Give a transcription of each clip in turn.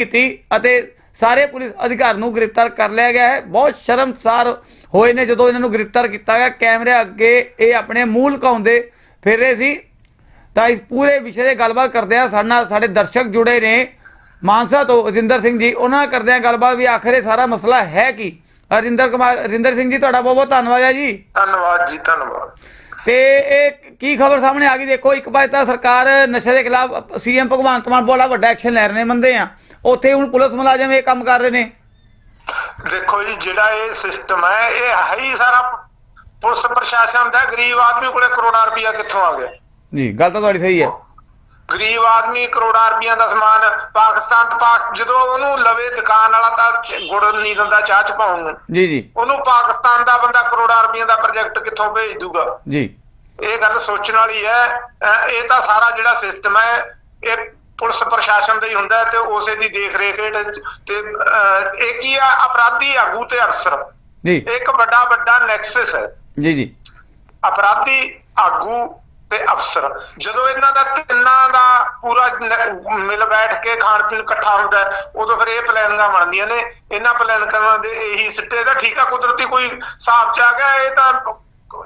ਕੀਤੀ ਅਤੇ ਸਾਰੇ ਪੁਲਿਸ ਅਧਿਕਾਰੀ ਨੂੰ ਗ੍ਰਿਫਤਾਰ ਕਰ ਲਿਆ ਗਿਆ ਹੈ। ਬਹੁਤ ਸ਼ਰਮਸਾਰ ਹੋਏ ਨੇ ਜਦੋਂ ਇਹਨਾਂ ਨੂੰ ਗ੍ਰਿਫਤਾਰ ਕੀਤਾ ਗਿਆ। ਕੈਮਰੇ ਅੱਗੇ ਇਹ ਆਪਣੇ ਮੂਲ ਲੁਕਾਉਂਦੇ ਫਿਰ ਰਹੇ ਸੀ। ਤਾਂ ਇਸ ਪੂਰੇ ਵਿਸ਼ੇ 'ਤੇ ਗੱਲਬਾਤ ਕਰਦੇ ਆ। ਸਾਡੇ ਨਾਲ ਸਾਡੇ ਦਰਸ਼ਕ ਜੁੜੇ ਨੇ ਮਾਨਸਾ ਤੋਂ ਅਜਿੰਦਰ ਸਿੰਘ ਜੀ। ਉਹਨਾਂ ਨਾਲ ਕਰਦੇ ਆ ਗੱਲਬਾਤ ਵੀ ਆਖਰ ਇਹ ਸਾਰਾ ਮਸਲਾ ਹੈ ਕੀ? ਅਰਿੰਦਰ ਕੁਮਾਰ ਅਰਿੰਦਰ ਸਿੰਘ ਜੀ ਤੁਹਾਡਾ ਬਹੁਤ ਬਹੁਤ ਧੰਨਵਾਦ ਹੈ ਜੀ। ਧੰਨਵਾਦ ਜੀ ਧੰਨਵਾਦ। ਤੇ ਇਹ ਕੀ ਖਬਰ ਸਾਹਮਣੇ ਆ ਗਈ? ਦੇਖੋ ਇੱਕ ਪਾਸੇ ਤਾਂ ਸਰਕਾਰ ਨਸ਼ੇ ਦੇ ਖਿਲਾਫ ਸੀਐਮ ਭਗਵੰਤ ਮਾਨ ਬੋਲਾ ਵੱਡਾ ਐਕਸ਼ਨ ਲੈ ਰਹੇ ਨੇ ਮੰਨਦੇ ਆ। ਉੱਥੇ ਹੁਣ ਪੁਲਿਸ ਮੁਲਾਜ਼ਮ ਇਹ ਕੰਮ ਕਰ ਰਹੇ ਨੇ। ਦੇਖੋ ਜੀ ਜਿਹੜਾ ਇਹ ਸਿਸਟਮ ਹੈ ਇਹ ਹੈ ਹੀ ਸਾਰਾ ਪੁਲਿਸ ਪ੍ਰਸ਼ਾਸਨ ਦਾ। ਗਰੀਬ ਆਦਮੀ ਕੋਲੇ ਕਰੋੜਾਂ ਰੁਪਇਆ ਕਿੱਥੋਂ ਆ ਗਿਆ? ਜੀ ਗੱਲ ਤਾਂ ਤੁਹਾਡੀ ਸਹੀ ਹੈ। ਗਰੀਬ ਆਦਮੀ ਕਰੋੜਾਂ ਰੁਪਈਆ ਦਾ ਸਮਾਨ ਪਾਕਿਸਤਾਨ ਤੋਂ ਪਾਕ ਜਦੋਂ ਉਹਨੂੰ ਲਵੇ ਦੁਕਾਨ ਵਾਲਾ ਤਾਂ ਗੁੜ ਨਹੀਂ ਦਿੰਦਾ ਚਾਹ ਚ ਪਾਉਣ ਨੂੰ। ਜੀ ਜੀ। ਉਹਨੂੰ ਪਾਕਿਸਤਾਨ ਦਾ ਬੰਦਾ ਕਰੋੜਾਂ ਰੁਪਈਆ ਦਾ ਪ੍ਰੋਜੈਕਟ ਕਿੱਥੋਂ ਭੇਜ ਦੂਗਾ? ਜੀ। ਇਹ ਗੱਲ ਸੋਚਣ ਵਾਲੀ ਹੈ। ਇਹ ਤਾਂ ਸਾਰਾ ਜਿਹੜਾ ਸਿਸਟਮ ਹੈ ਇਹ ਪੁਲਿਸ ਪ੍ਰਸ਼ਾਸਨ ਦਾ ਹੀ ਹੁੰਦਾ ਤੇ ਉਸੇ ਦੀ ਦੇਖ ਰੇਖ ਹੇਠ ਤੇ ਇਹ ਕੀ ਆ? ਅਪਰਾਧੀ ਆਗੂ ਤੇ ਅਫਸਰ। ਜੀ। ਇੱਕ ਵੱਡਾ ਵੱਡਾ ਨੈਕਸਸ ਹੈ। ਜੀ ਜੀ। ਅਪਰਾਧੀ ਆਗੂ ਤੇ ਅਫਸਰ। ਜਦੋਂ ਇਹਨਾਂ ਦਾ ਤਿੰਨਾਂ ਦਾ ਪੂਰਾ ਮਿਲ ਬੈਠ ਕੇ ਖਾਣ ਪੀਣ ਇਕੱਠਾ ਹੁੰਦਾ ਉਦੋਂ ਫਿਰ ਇਹ ਪਲਾਨਿੰਗਾਂ ਬਣਦੀਆਂ ਨੇ। ਇਹਨਾਂ ਪਲਾਨਿੰਗਾਂ ਦੇ ਇਹੀ ਸਿੱਟੇ ਦਾ ਠੀਕ ਆ ਕੁਦਰਤੀ ਕੋਈ ਹਿਸਾਬ ਚ ਆ ਗਿਆ ਇਹ ਤਾਂ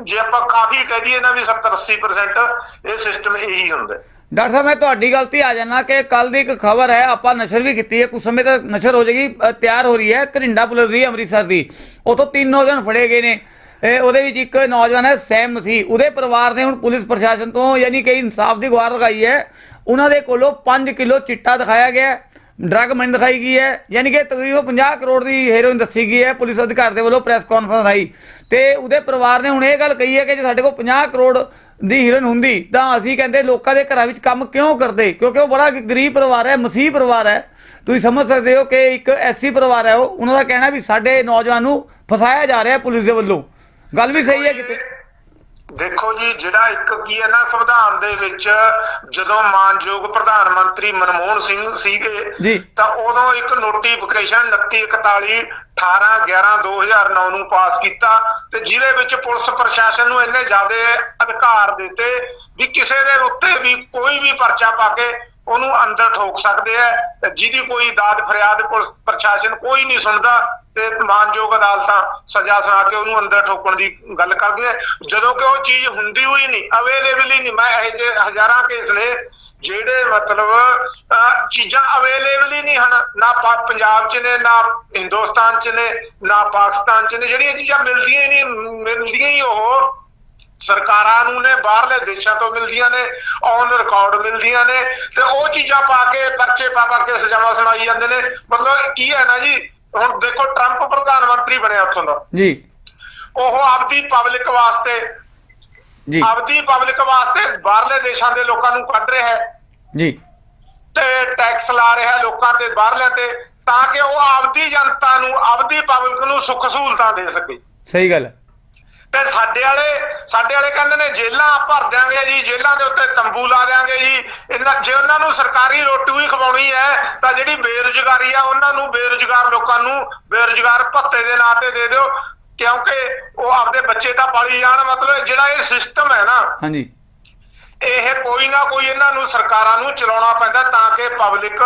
ਜੇ ਆਪਾਂ ਕਾਫੀ ਕਹਿ ਦਈਏ ਨਾ ਵੀ 70 80% ਇਹ ਸਿਸਟਮ ਇਹੀ ਹੁੰਦਾ। ਡਾਕਟਰ ਸਾਹਿਬ ਮੈਂ ਤੁਹਾਡੀ ਗਲਤੀ ਆ ਜਾਣਾ ਕਿ ਕੱਲ ਦੀ ਇੱਕ ਖਬਰ ਹੈ ਆਪਾਂ ਨਸ਼ਰ ਵੀ ਕੀਤੀ ਹੈ। ਕੁਝ ਸਮੇਂ ਤੱਕ ਨਸ਼ਰ ਹੋ ਜਾਏਗੀ ਤਿਆਰ ਹੋ ਰਹੀ ਹੈ ਕਰਿੰਡਾ ਪੁਲਿਸ ਦੀ ਅੰਮ੍ਰਿਤਸਰ ਦੀ। ਉਤੋਂ ਤਿੰਨ ਨੌਜਵਾਨ ਫੜੇ ਗਏ ਨੇ। ਉਹਦੇ ਵਿੱਚ ਇੱਕ ਨੌਜਵਾਨ ਹੈ ਸੈਮ ਮਸੀਹ। ਉਹਦੇ ਪਰਿਵਾਰ ਨੇ ਹੁਣ ਪੁਲਿਸ ਪ੍ਰਸ਼ਾਸਨ ਤੋਂ ਯਾਨੀ ਕਿ ਇਨਸਾਫ ਦੀ ਗੁਹਾਰ ਲਗਾਈ ਹੈ। ਉਹਨਾਂ ਦੇ ਕੋਲੋਂ 5 ਕਿਲੋ ਚਿੱਟਾ ਦਿਖਾਇਆ ਗਿਆ ਹੈ, ਡਰੱਗ ਮਨੀ ਦਿਖਾਈ ਗਈ ਹੈ। ਯਾਨੀ ਕਿ ਤਕਰੀਬਨ 50 ਕਰੋੜ ਦੀ ਹੀਰੋਇਨ ਦੱਸੀ ਗਈ ਹੈ। ਪੁਲਿਸ ਅਧਿਕਾਰੀ ਦੇ ਵੱਲੋਂ ਪ੍ਰੈਸ ਕਾਨਫਰੰਸ ਆਈ। ਤੇ ਉਹਦੇ ਪਰਿਵਾਰ ਨੇ ਹੁਣ ਇਹ ਗੱਲ ਕਹੀ ਹੈ ਕਿ ਜੇ ਸਾਡੇ ਕੋਲ 50 ਕਰੋੜ ਦੀ ਹੀਰੋਇਨ ਹੁੰਦੀ ਤਾਂ ਅਸੀਂ ਕਹਿੰਦੇ ਲੋਕਾਂ ਦੇ ਘਰਾਂ ਵਿੱਚ ਕੰਮ ਕਿਉਂ ਕਰਦੇ? ਕਿਉਂਕਿ ਉਹ ਬੜਾ ਗਰੀਬ ਪਰਿਵਾਰ ਹੈ ਮਸੀਹ ਪਰਿਵਾਰ ਹੈ। ਤੁਸੀਂ ਸਮਝ ਸਕਦੇ ਹੋ ਕਿ ਇੱਕ ਐਸੀ ਪਰਿਵਾਰ ਹੈ ਉਹ ਉਹਨਾਂ ਦਾ ਕਹਿਣਾ ਵੀ ਸਾਡੇ ਨੌਜਵਾਨ ਨੂੰ ਫਸਾਇਆ ਜਾ ਰਿਹਾ ਪੁਲਿਸ ਦੇ ਵੱਲੋਂ। ਗੱਲ ਵੀ ਸਹੀ ਹੈ ਕਿਤੇ? ਦੇਖੋ ਜੀ ਜਿਹੜਾ ਇੱਕ ਕੀ ਹੈ ਨਾ ਸੰਵਿਧਾਨ ਦੇ ਵਿੱਚ ਜਦੋਂ ਮਾਨਯੋਗ ਪ੍ਰਧਾਨ ਮੰਤਰੀ ਮਨਮੋਹਨ ਸਿੰਘ ਸੀਗੇ। ਤਾਂ ਉਦੋਂ ਇੱਕ ਨੋਟੀਫਿਕੇਸ਼ਨ 2941 18 11 2009 ਨੂੰ ਪਾਸ ਕੀਤਾ ਤੇ ਜਿਹਦੇ ਵਿੱਚ ਪੁਲਿਸ ਪ੍ਰਸ਼ਾਸਨ ਨੂੰ ਇੰਨੇ ਜ਼ਿਆਦਾ ਅਧਿਕਾਰ ਦਿੱਤੇ ਵੀ ਕਿਸੇ ਦੇ ਉੱਤੇ ਵੀ ਕੋਈ ਵੀ ਪਰਚਾ ਪਾ ਕੇ ਉਹਨੂੰ ਅੰਦਰ ਠੋਕ ਸਕਦੇ ਆ ਜਿਹਦੀ ਕੋਈ ਦਾਦ ਫਰਿਆਦ ਪੁਲਿਸ ਪ੍ਰਸ਼ਾਸਨ ਕੋਈ ਨਹੀਂ ਸੁਣਦਾ ਤੇ ਮਾਨਯੋਗ ਅਦਾਲਤਾਂ ਸਜ਼ਾ ਸੁਣਾ ਕੇ ਉਹਨੂੰ ਅੰਦਰ ਠੋਕਣ ਦੀ ਗੱਲ ਕਰਦੀਆਂ ਜਦੋਂ ਕਿ ਉਹ ਚੀਜ਼ ਹੁੰਦੀ ਹੋਈ ਨਹੀਂ, ਅਵੇਲੇਬਲ ਹੀ ਨਹੀਂ। ਮੈਂ ਇਹ ਜਿਹੇ ਹਜ਼ਾਰਾਂ ਕੇਸ ਨੇ ਜਿਹੜੇ ਮਤਲਬ ਚੀਜ਼ਾਂ ਅਵੇਲੇਬਲ ਹੀ ਨਹੀਂ ਹਨ। ਨਾ ਪੰਜਾਬ 'ਚ ਨੇ ਨਾ ਹਿੰਦੁਸਤਾਨ 'ਚ ਨੇ ਨਾ ਪਾਕਿਸਤਾਨ 'ਚ ਨੇ ਜਿਹੜੀਆਂ ਚੀਜ਼ਾਂ ਮਿਲਦੀਆਂ ਹੀ ਨਹੀਂ ਮਿਲਦੀਆਂ ਹੀ ਉਹ ਸਰਕਾਰਾਂ ਨੂੰ ਨੇ ਬਾਹਰਲੇ ਦੇਸ਼ਾਂ ਤੋਂ ਮਿਲਦੀਆਂ ਨੇ ਔਨ ਰਿਕਾਰਡ ਮਿਲਦੀਆਂ ਨੇ ਤੇ ਉਹ ਚੀਜ਼ਾਂ ਪਾ ਕੇ ਪਰਚੇ ਪਾ ਪਾ ਕੇ ਸਜ਼ਾਵਾਂ ਸੁਣਾਈ ਜਾਂਦੇ ਨੇ। ਮਤਲਬ ਕੀ ਹੈ ਨਾ ਜੀ ਹੁਣ ਦੇਖੋ ਟਰੰਪ ਪ੍ਰਧਾਨ ਮੰਤਰੀ ਬਣਿਆ ਉੱਥੋਂ ਦਾ। ਜੀ। ਉਹ ਆਪਦੀ ਪਬਲਿਕ ਵਾਸਤੇ ਆਪਦੀ ਪਬਲਿਕ ਵਾਸਤੇ ਬਾਹਰਲੇ ਦੇਸ਼ਾਂ ਦੇ ਲੋਕਾਂ ਨੂੰ ਕੱਢ ਰਿਹਾ ਹੈ। ਜੀ। ਤੇ ਟੈਕਸ ਲਾ ਰਿਹਾ ਲੋਕਾਂ ਤੇ ਬਾਹਰਲਿਆਂ ਤੇ ਤਾਂ ਕਿ ਉਹ ਆਪਦੀ ਜਨਤਾ ਨੂੰ ਆਪਦੀ ਪਬਲਿਕ ਨੂੰ ਸੁੱਖ ਸਹੂਲਤਾਂ ਦੇ ਸਕੇ। ਸਹੀ ਗੱਲ ਹੈ। ਤੇ ਸਾਡੇ ਵਾਲੇ ਸਾਡੇ ਵਾਲੇ ਕਹਿੰਦੇ ਨੇ ਜੇਲਾਂ ਭਰ ਦਿਆਂਗੇ ਜੀ ਜੇਲਾਂ ਦੇ ਉੱਤੇ ਤੰਬੂ ਲਾ ਦਿਆਂਗੇ ਜੀ। ਇਹਨਾਂ ਜੇ ਉਹਨਾਂ ਨੂੰ ਸਰਕਾਰੀ ਰੋਟੀ ਵੀ ਖਵਾਉਣੀ ਹੈ ਤਾਂ ਜਿਹੜੀ ਬੇਰੁਜ਼ਗਾਰੀ ਆ ਉਹਨਾਂ ਨੂੰ ਬੇਰੁਜ਼ਗਾਰ ਲੋਕਾਂ ਨੂੰ ਬੇਰੁਜ਼ਗਾਰ ਭੱਤੇ ਦੇ ਨਾਂ ਤੇ ਦੇ ਦਿਓ। ਕਿਉਂਕਿ ਉਹ ਆਪਦੇ ਬੱਚੇ ਤਾਂ ਪਾਲੀ ਜਾਣ ਮਤਲਬ ਜਿਹੜਾ ਇਹ ਸਿਸਟਮ ਹੈ ਨਾ ਹਾਂਜੀ। ਇਹ ਕੋਈ ਨਾ ਕੋਈ ਇਹਨਾਂ ਨੂੰ ਸਰਕਾਰਾਂ ਨੂੰ ਚਲਾਉਣਾ ਪੈਂਦਾ ਤਾਂ ਕਿ ਪਬਲਿਕ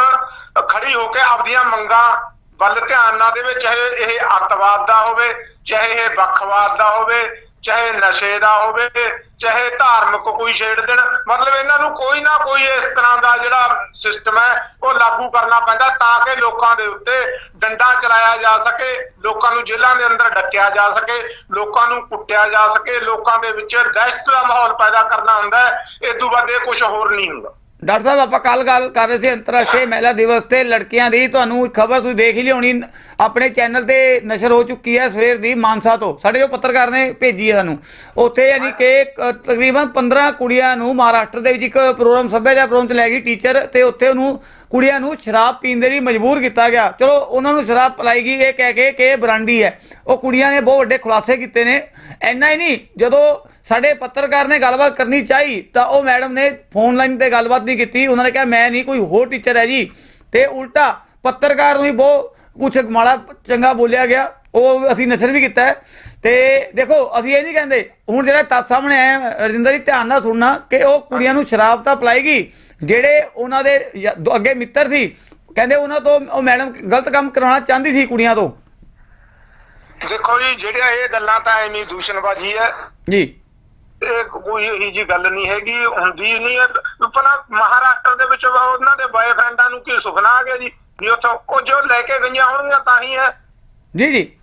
ਖੜੀ ਹੋ ਕੇ ਆਪਦੀਆਂ ਮੰਗਾਂ ਵੱਲ ਧਿਆਨ ਨਾ ਦੇਵੇ ਚਾਹੇ ਇਹ ਅੱਤਵਾਦ ਦਾ ਹੋਵੇ ਚਾਹੇ ਇਹ ਵੱਖਵਾਦ ਦਾ ਹੋਵੇ ਚਾਹੇ ਨਸ਼ੇ ਦਾ ਹੋਵੇ, ਚਾਹੇ ਧਾਰਮਿਕ ਕੋਈ ਛੇੜ ਦੇਣ, ਮਤਲਬ ਇਹਨਾਂ ਨੂੰ ਕੋਈ ਨਾ ਕੋਈ ਇਸ ਤਰ੍ਹਾਂ ਦਾ ਜਿਹੜਾ ਸਿਸਟਮ ਹੈ, ਉਹ ਲਾਗੂ ਕਰਨਾ ਪੈਂਦਾ ਤਾਂ ਕਿ ਲੋਕਾਂ ਦੇ ਉੱਤੇ ਡੰਡਾ ਚਲਾਇਆ ਜਾ ਸਕੇ, ਲੋਕਾਂ ਨੂੰ ਜੇਲ੍ਹਾਂ ਦੇ ਅੰਦਰ ਡੱਕਿਆ ਜਾ ਸਕੇ, ਲੋਕਾਂ ਨੂੰ ਕੁੱਟਿਆ ਜਾ ਸਕੇ, ਲੋਕਾਂ ਦੇ ਵਿੱਚ ਦਹਿਸ਼ਤ ਦਾ ਮਾਹੌਲ ਪੈਦਾ ਕਰਨਾ ਹੁੰਦਾ ਹੈ ਇਹ ਤੋਂ ਵੱਧ ਇਹ ਕੁਝ ਹੋਰ ਨਹੀਂ ਹੁੰਦਾ। ਡਾਕਟਰ ਸਾਹਿਬ, ਆਪਾਂ ਕੱਲ ਗੱਲ ਕਰ ਰਹੇ ਸੀ ਅੰਤਰਰਾਸ਼ਟਰੀ ਮਹਿਲਾ ਦਿਵਸ ਤੇ ਲੜਕੀਆਂ ਦੀ। ਤੁਹਾਨੂੰ ਖਬਰ ਤੁਸੀਂ ਦੇਖ ਹੀ ਲਈ ਹੋਣੀ ਆਪਣੇ ਚੈਨਲ ਤੇ ਨਸ਼ਰ ਹੋ ਚੁੱਕੀ ਹੈ ਸਵੇਰ ਦੀ ਮਾਨਸਾ ਤੋਂ। ਸਾਡੇ ਜੋ ਪੱਤਰਕਾਰ ਨੇ ਭੇਜੀ ਹੈ ਸਾਨੂੰ। ਉੱਥੇ ਯਾਨੀ ਕਿ ਤਕਰੀਬਨ 15 ਕੁੜੀਆਂ ਨੂੰ ਮਹਾਰਾਸ਼ਟਰ ਦੇ ਵਿੱਚ ਇੱਕ ਪ੍ਰੋਗਰਾਮ, ਸੱਭਿਆਚਾਰ ਪ੍ਰੋਗਰਾਮ ਚ ਲੈ ਗਈ ਟੀਚਰ ਤੇ ਉੱਥੇ ਉਹਨੂੰ ਕੁੜੀਆਂ ਨੂੰ ਸ਼ਰਾਬ ਪੀਣ ਦੇ ਲਈ ਮਜਬੂਰ ਕੀਤਾ ਗਿਆ। ਚਲੋ, ਉਹਨਾਂ ਨੂੰ ਸ਼ਰਾਬ ਪਲਾਈ ਗਈ, ਇਹ ਕਹਿ ਕੇ ਕਿ ਬਰਾਂਡੀ ਹੈ। ਉਹ ਕੁੜੀਆਂ ਨੇ ਬਹੁਤ ਵੱਡੇ ਖੁਲਾਸੇ ਕੀਤੇ ਨੇ। ਐਨਾ ਹੀ ਨਹੀਂ, ਜਦੋਂ ਸਾਡੇ ਪੱਤਰਕਾਰ ਨੇ ਗੱਲਬਾਤ ਕਰਨੀ ਚਾਹੀ, ਤਾਂ ਉਹ ਮੈਡਮ ਨੇ ਫੋਨ ਲਾਈਨ ਤੇ ਗੱਲਬਾਤ ਨਹੀਂ ਕੀਤੀ। ਉਹਨਾਂ ਨੇ ਕਿਹਾ, ਮੈਂ ਨਹੀਂ, ਕੋਈ ਹੋਰ ਟੀਚਰ ਹੈ ਜੀ। ਤੇ ਉਲਟਾ ਪੱਤਰਕਾਰ ਨੂੰ ਹੀ ਬਹੁਤ ਕੁਛ ਮਾੜਾ, ਚੰਗਾ ਬੋਲਿਆ ਗਿਆ। ਉਹ ਅਸੀਂ ਨਸ਼ਰ ਵੀ ਕੀਤਾ ਹੈ। ਤੇ ਦੇਖੋ, ਅਸੀਂ ਇਹ ਨਹੀਂ ਕਹਿੰਦੇ, ਹੁਣ ਜਿਹੜਾ ਤੱਥ ਸਾਹਮਣੇ ਆਇਆ ਰਜਿੰਦਰ ਜੀ, ਧਿਆਨ ਨਾਲ ਸੁਣਨਾ ਕਿ ਉਹ ਕੁੜੀਆਂ ਨੂੰ ਸ਼ਰਾਬ ਤਾਂ ਪਲਾਏਗੀ ਜਿਹੜੇ ਉਹਨਾਂ ਦੇ ਅੱਗੇ ਮਿੱਤਰ ਸੀ ਕਹਿੰਦੇ ਉਹਨਾਂ ਤੋਂ ਉਹ ਮੈਡਮ ਗਲਤ ਕੰਮ ਕਰਾਉਣਾ ਚਾਹੁੰਦੀ ਸੀ ਕੁੜੀਆਂ ਤੋਂ। ਦੇਖੋ ਜੀ ਜਿਹੜੀਆਂ ਇਹ ਗੱਲਾਂ ਤਾਂ ਐਵੇਂ ਦੂਸ਼ਣਬਾਜ਼ੀ ਹੈ। ਜੀ। ਇਹ ਕੋਈ ਇਹੀ ਜੀ ਗੱਲ ਨਹੀਂ ਹੈਗੀ ਹੁੰਦੀ ਨਹੀਂ ਹੈ। ਪਹਿਲਾਂ ਮਹਾਰਾਸ਼ਟਰ ਦੇ ਵਿੱਚ ਉਹਨਾਂ ਦੇ ਬॉयਫ੍ਰੈਂਡਾਂ ਨੂੰ ਕੀ ਸੁਪਨਾ ਆ ਗਿਆ ਜੀ? ਵੀ ਉੱਥੋਂ ਉਹ ਜੋ ਲੈ ਕੇ ਗਈਆਂ ਹੋਣਗੀਆਂ ਤਾਂ ਹੀ ਹੈ। ਜੀ ਜੀ।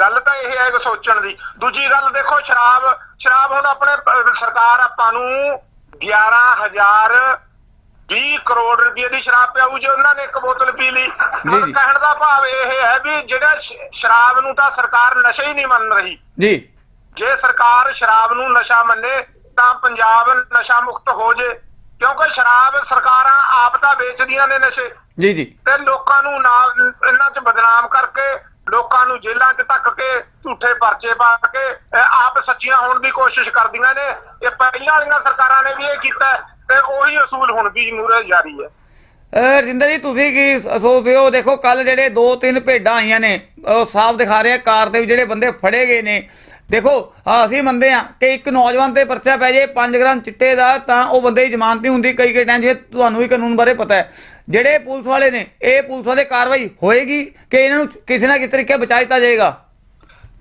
ਗੱਲ ਤਾਂ ਇਹ ਹੈ ਕਿ ਸੋਚਣ ਦੀ। ਦੂਜੀ ਗੱਲ ਦੇਖੋ ਸ਼ਰਾਬ ਸ਼ਰਾਬ ਹੁਣ ਆਪਣੇ ਸਰਕਾਰ ਆਪਾਂ ਨੂੰ 11000 20 ਕਰੋੜ ਰੁਪਏ ਦੀ ਸ਼ਰਾਬ ਪਿਆਊ ਜੇ ਉਹਨਾਂ ਨੇ ਇੱਕ ਬੋਤਲ ਪੀ ਲਈ। ਹੁਣ। ਕਹਿਣ ਦਾ ਭਾਵ ਇਹ ਹੈ ਵੀ ਜਿਹੜਾ ਸ਼ਰਾਬ ਨੂੰ ਤਾਂ ਸਰਕਾਰ ਨਸ਼ਾ ਹੀ ਨਹੀਂ ਮੰਨ ਰਹੀ। ਜੀ। ਜੇ ਸਰਕਾਰ ਸ਼ਰਾਬ ਨੂੰ ਨਸ਼ਾ ਮੰਨੇ ਤਾਂ ਪੰਜਾਬ ਨਸ਼ਾ ਮੁਕਤ ਹੋ ਜੇ। ਕਿਉਂਕਿ ਸ਼ਰਾਬ ਸਰਕਾਰਾਂ ਆਪ ਤਾਂ ਵੇਚਦੀਆਂ ਨੇ ਨਸ਼ੇ। ਜੀ ਜੀ। ਤੇ ਲੋਕਾਂ ਨੂੰ ਨਾ ਇਹਨਾਂ 'ਚ ਬਦਨਾਮ ਕਰਕੇ ਲੋਕਾਂ ਨੂੰ ਜੇਲ੍ਹਾਂ 'ਚ ਧੱਕ ਕੇ ਝੂਠੇ ਪਰਚੇ ਪਾ ਕੇ ਆਪ ਸੱਚੀਆਂ ਹੋਣ ਦੀ ਕੋਸ਼ਿਸ਼ ਕਰਦੀਆਂ ਨੇ। ਇਹ ਪਹਿਲਾਂ ਵਾਲੀਆਂ ਸਰਕਾਰਾਂ ਨੇ ਵੀ ਇਹ ਕੀਤਾ ਤੇ ਉਹੀ ਅਸੂਲ ਹੁਣ ਵੀ ਮੂਰੇ ਜਾਰੀ ਹੈ। ਅਹ ਰਜਿੰਦਰ ਜੀ ਤੁਸੀਂ ਕੀ ਸੋਚਦੇ ਹੋ ਦੇਖੋ ਕੱਲ ਜਿਹੜੇ ਦੋ ਤਿੰਨ ਭੇਡਾਂ ਆਈਆਂ ਨੇ ਉਹ ਸਾਫ਼ ਦਿਖਾ ਰਿਹਾ ਕਾਰ ਦੇ ਵੀ ਜਿਹੜੇ ਬੰਦੇ ਫੜੇ ਗਏ ਨੇ। ਦੇਖੋ ਹਾਂ, ਅਸੀਂ ਮੰਨਦੇ ਆ ਕਿ ਇੱਕ ਨੌਜਵਾਨ ਤੇ ਪਰਚਾ ਪੈ ਜੇ 5 ਗ੍ਰਾਮ ਚਿੱਟੇ ਦਾ ਤਾਂ ਉਹ ਬੰਦੇ ਦੀ ਜ਼ਮਾਨਤ ਨਹੀਂ ਹੁੰਦੀ ਕਈ ਕਈ ਟਾਈਮ ਜਿਵੇਂ ਤੁਹਾਨੂੰ ਵੀ ਕਾਨੂੰਨ ਬਾਰੇ ਪਤਾ ਹੈ। ਜਿਹੜੇ ਪੁਲਿਸ ਵਾਲੇ ਨੇ ਇਹ ਪੁਲਿਸ ਵਾਲੇ ਕਾਰਵਾਈ ਹੋਏਗੀ ਕਿ ਇਹਨਾਂ ਨੂੰ ਕਿਸੇ ਨਾ ਕਿਸੇ ਤਰੀਕੇ ਬਚਾ ਦਿੱਤਾ ਜਾਏਗਾ?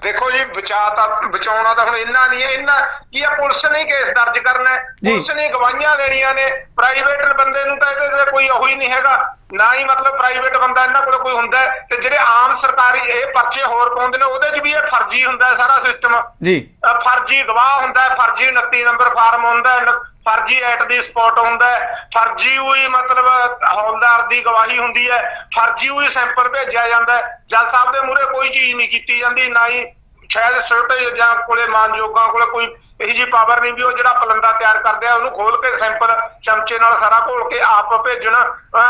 ਦੇਖੋ ਜੀ ਬਚਾ ਤਾਂ ਬਚਾਉਣਾ ਤਾਂ ਹੁਣ ਇੰਨਾ ਨਹੀਂ ਹੈ ਇੰਨਾ ਕੀ ਆ ਪੁਲਿਸ ਨੇ ਕੇਸ ਦਰਜ ਕਰਨਾ। ਪੁਲਿਸ ਨੇ ਗਵਾਹੀਆਂ ਦੇਣੀਆਂ ਨੇ। ਪ੍ਰਾਈਵੇਟ ਬੰਦੇ ਨੂੰ ਤਾਂ ਇਹਦੇ ਤੇ ਕੋਈ ਉਹ ਹੀ ਨਹੀਂ ਹੈਗਾ। ਨਾ ਹੀ ਮਤਲਬ ਪ੍ਰਾਈਵੇਟ ਬੰਦਾ ਇਹਨਾਂ ਕੋਲ ਕੋਈ ਹੁੰਦਾ ਤੇ ਜਿਹੜੇ ਆਮ ਸਰਕਾਰੀ ਇਹ ਪਰਚੇ ਹੋਰ ਪਾਉਂਦੇ ਨੇ ਉਹਦੇ 'ਚ ਵੀ ਇਹ ਫਰਜ਼ੀ ਹੁੰਦਾ ਸਾਰਾ ਸਿਸਟਮ ਜੀ। ਫਰਜ਼ੀ ਗਵਾਹ ਹੁੰਦਾ ਫਰਜ਼ੀ 29 ਨੰਬਰ ਫਾਰਮ ਹੁੰਦਾ ਫਰਜ਼ੀ ਐਟ ਦੀ ਸਪੌਟ ਹੁੰਦਾ ਫਰਜ਼ੀ ਹੋਈ ਮਤਲਬ ਹੌਲਦਾਰ ਦੀ ਗਵਾਹੀ ਹੁੰਦੀ ਹੈ। ਫਰਜ਼ੀ ਹੋਈ ਸੈਂਪਲ ਭੇਜਿਆ ਜਾਂਦਾ ਹੈ। ਜੱਜ ਸਾਹਿਬ ਦੇ ਮੂਹਰੇ ਕੋਈ ਚੀਜ਼ ਨਹੀਂ ਕੀਤੀ ਜਾਂਦੀ, ਨਾ ਹੀ ਸ਼ਾਇਦ ਛੋਟੇ ਜਾਂ ਕੋਲੇ ਮਾਨਯੋਗਾਂ ਕੋਲੇ ਕੋਈ ਇਹੀ ਜੀ ਪਾਵਰ ਨਹੀਂ ਵੀ ਉਹ ਜਿਹੜਾ ਪਲੰਦਾ ਤਿਆਰ ਕਰਦੇ ਆ, ਉਹਨੂੰ ਖੋਲ ਕੇ ਸੈਂਪਲ ਚਮਚੇ ਨਾਲ ਸਾਰਾ ਘੋਲ ਕੇ ਆਪ ਭੇਜਣ।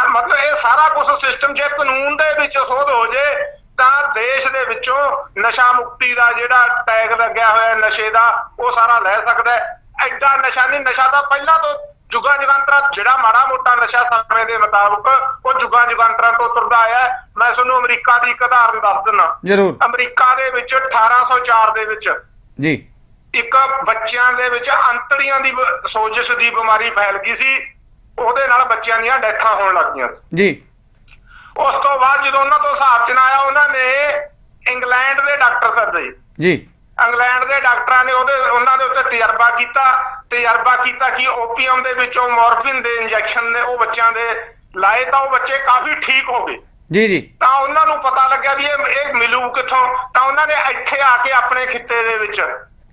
ਮਤਲਬ ਇਹ ਸਾਰਾ ਕੁਝ ਸਿਸਟਮ ਜੇ ਕਾਨੂੰਨ ਦੇ ਵਿੱਚ ਸੋਧ ਹੋ ਜੇ, ਤਾਂ ਦੇਸ਼ ਦੇ ਵਿੱਚੋਂ ਨਸ਼ਾ ਮੁਕਤੀ ਦਾ ਜਿਹੜਾ ਟੈਗ ਲੱਗਿਆ ਹੋਇਆ ਨਸ਼ੇ ਦਾ, ਉਹ ਸਾਰਾ ਲੈ ਸਕਦਾ ਐਡਾ ਨਸ਼ਾ ਨਹੀਂ ਨਸ਼ਾ ਤਾਂ ਪਹਿਲਾਂ ਤੋਂ ਜੁਗਾਂ ਜੁਗਾਂਤਰਾ ਜਿਹੜਾ ਮਾੜਾ ਮੋਟਾ ਨਸ਼ਾ ਸਮੇਂ ਦੇ ਮੁਤਾਬਕ ਉਹ ਜੁਗਾਂ ਜੁਗਾਂਤਰਾਂ ਤੋਂ ਤੁਰਦਾ ਆਇਆ। ਮੈਂ ਤੁਹਾਨੂੰ ਅਮਰੀਕਾ ਦੀ ਇੱਕ ਉਦਾਹਰਨ ਦੱਸ ਦਿੰਦਾ। ਜ਼ਰੂਰ। ਅਮਰੀਕਾ ਦੇ ਵਿੱਚ 1804 ਦੇ ਵਿੱਚ ਜੀ। ਇੱਕ ਬੱਚਿਆਂ ਦੇ ਵਿੱਚ ਅੰਤੜੀਆਂ ਦੀ ਸੋਜਸ਼ ਦੀ ਬਿਮਾਰੀ ਫੈਲ ਗਈ ਸੀ। ਉਹਦੇ ਨਾਲ ਬੱਚਿਆਂ ਦੀਆਂ ਡੈਥਾਂ ਹੋਣ ਲੱਗੀਆਂ ਸੀ। ਜੀ। ਉਸ ਤੋਂ ਬਾਅਦ ਜਦੋਂ ਉਹਨਾਂ ਤੋਂ ਹਿਸਾਬ ਚ ਨਾ ਆਇਆ ਉਹਨਾਂ ਨੇ ਇੰਗਲੈਂਡ ਦੇ ਡਾਕਟਰ ਸੱਦੇ। ਜੀ। ਇੰਗਲੈਂਡ ਦੇ ਡਾਕਟਰਾਂ ਨੇ ਉਹਦੇ ਉਹਨਾਂ ਦੇ ਉੱਤੇ ਤਜਰਬਾ ਕੀਤਾ ਤਜਰਬਾ ਕੀਤਾ ਕਿ ਓਪੀਅਮ ਦੇ ਵਿੱਚੋਂ ਮੋਰਫਿਨ ਦੇ ਇੰਜੈਕਸ਼ਨ ਨੇ ਉਹ ਬੱਚਿਆਂ ਦੇ ਲਾਏ ਤਾਂ ਉਹ ਬੱਚੇ ਕਾਫੀ ਠੀਕ ਹੋ ਗਏ। ਜੀ ਜੀ। ਤਾਂ ਉਹਨਾਂ ਨੂੰ ਪਤਾ ਲੱਗਿਆ ਵੀ ਇਹ ਇਹ ਮਿਲੂ ਕਿੱਥੋਂ? ਤਾਂ ਉਹਨਾਂ ਨੇ ਇੱਥੇ ਆ ਕੇ ਆਪਣੇ ਖਿੱਤੇ ਦੇ ਵਿੱਚ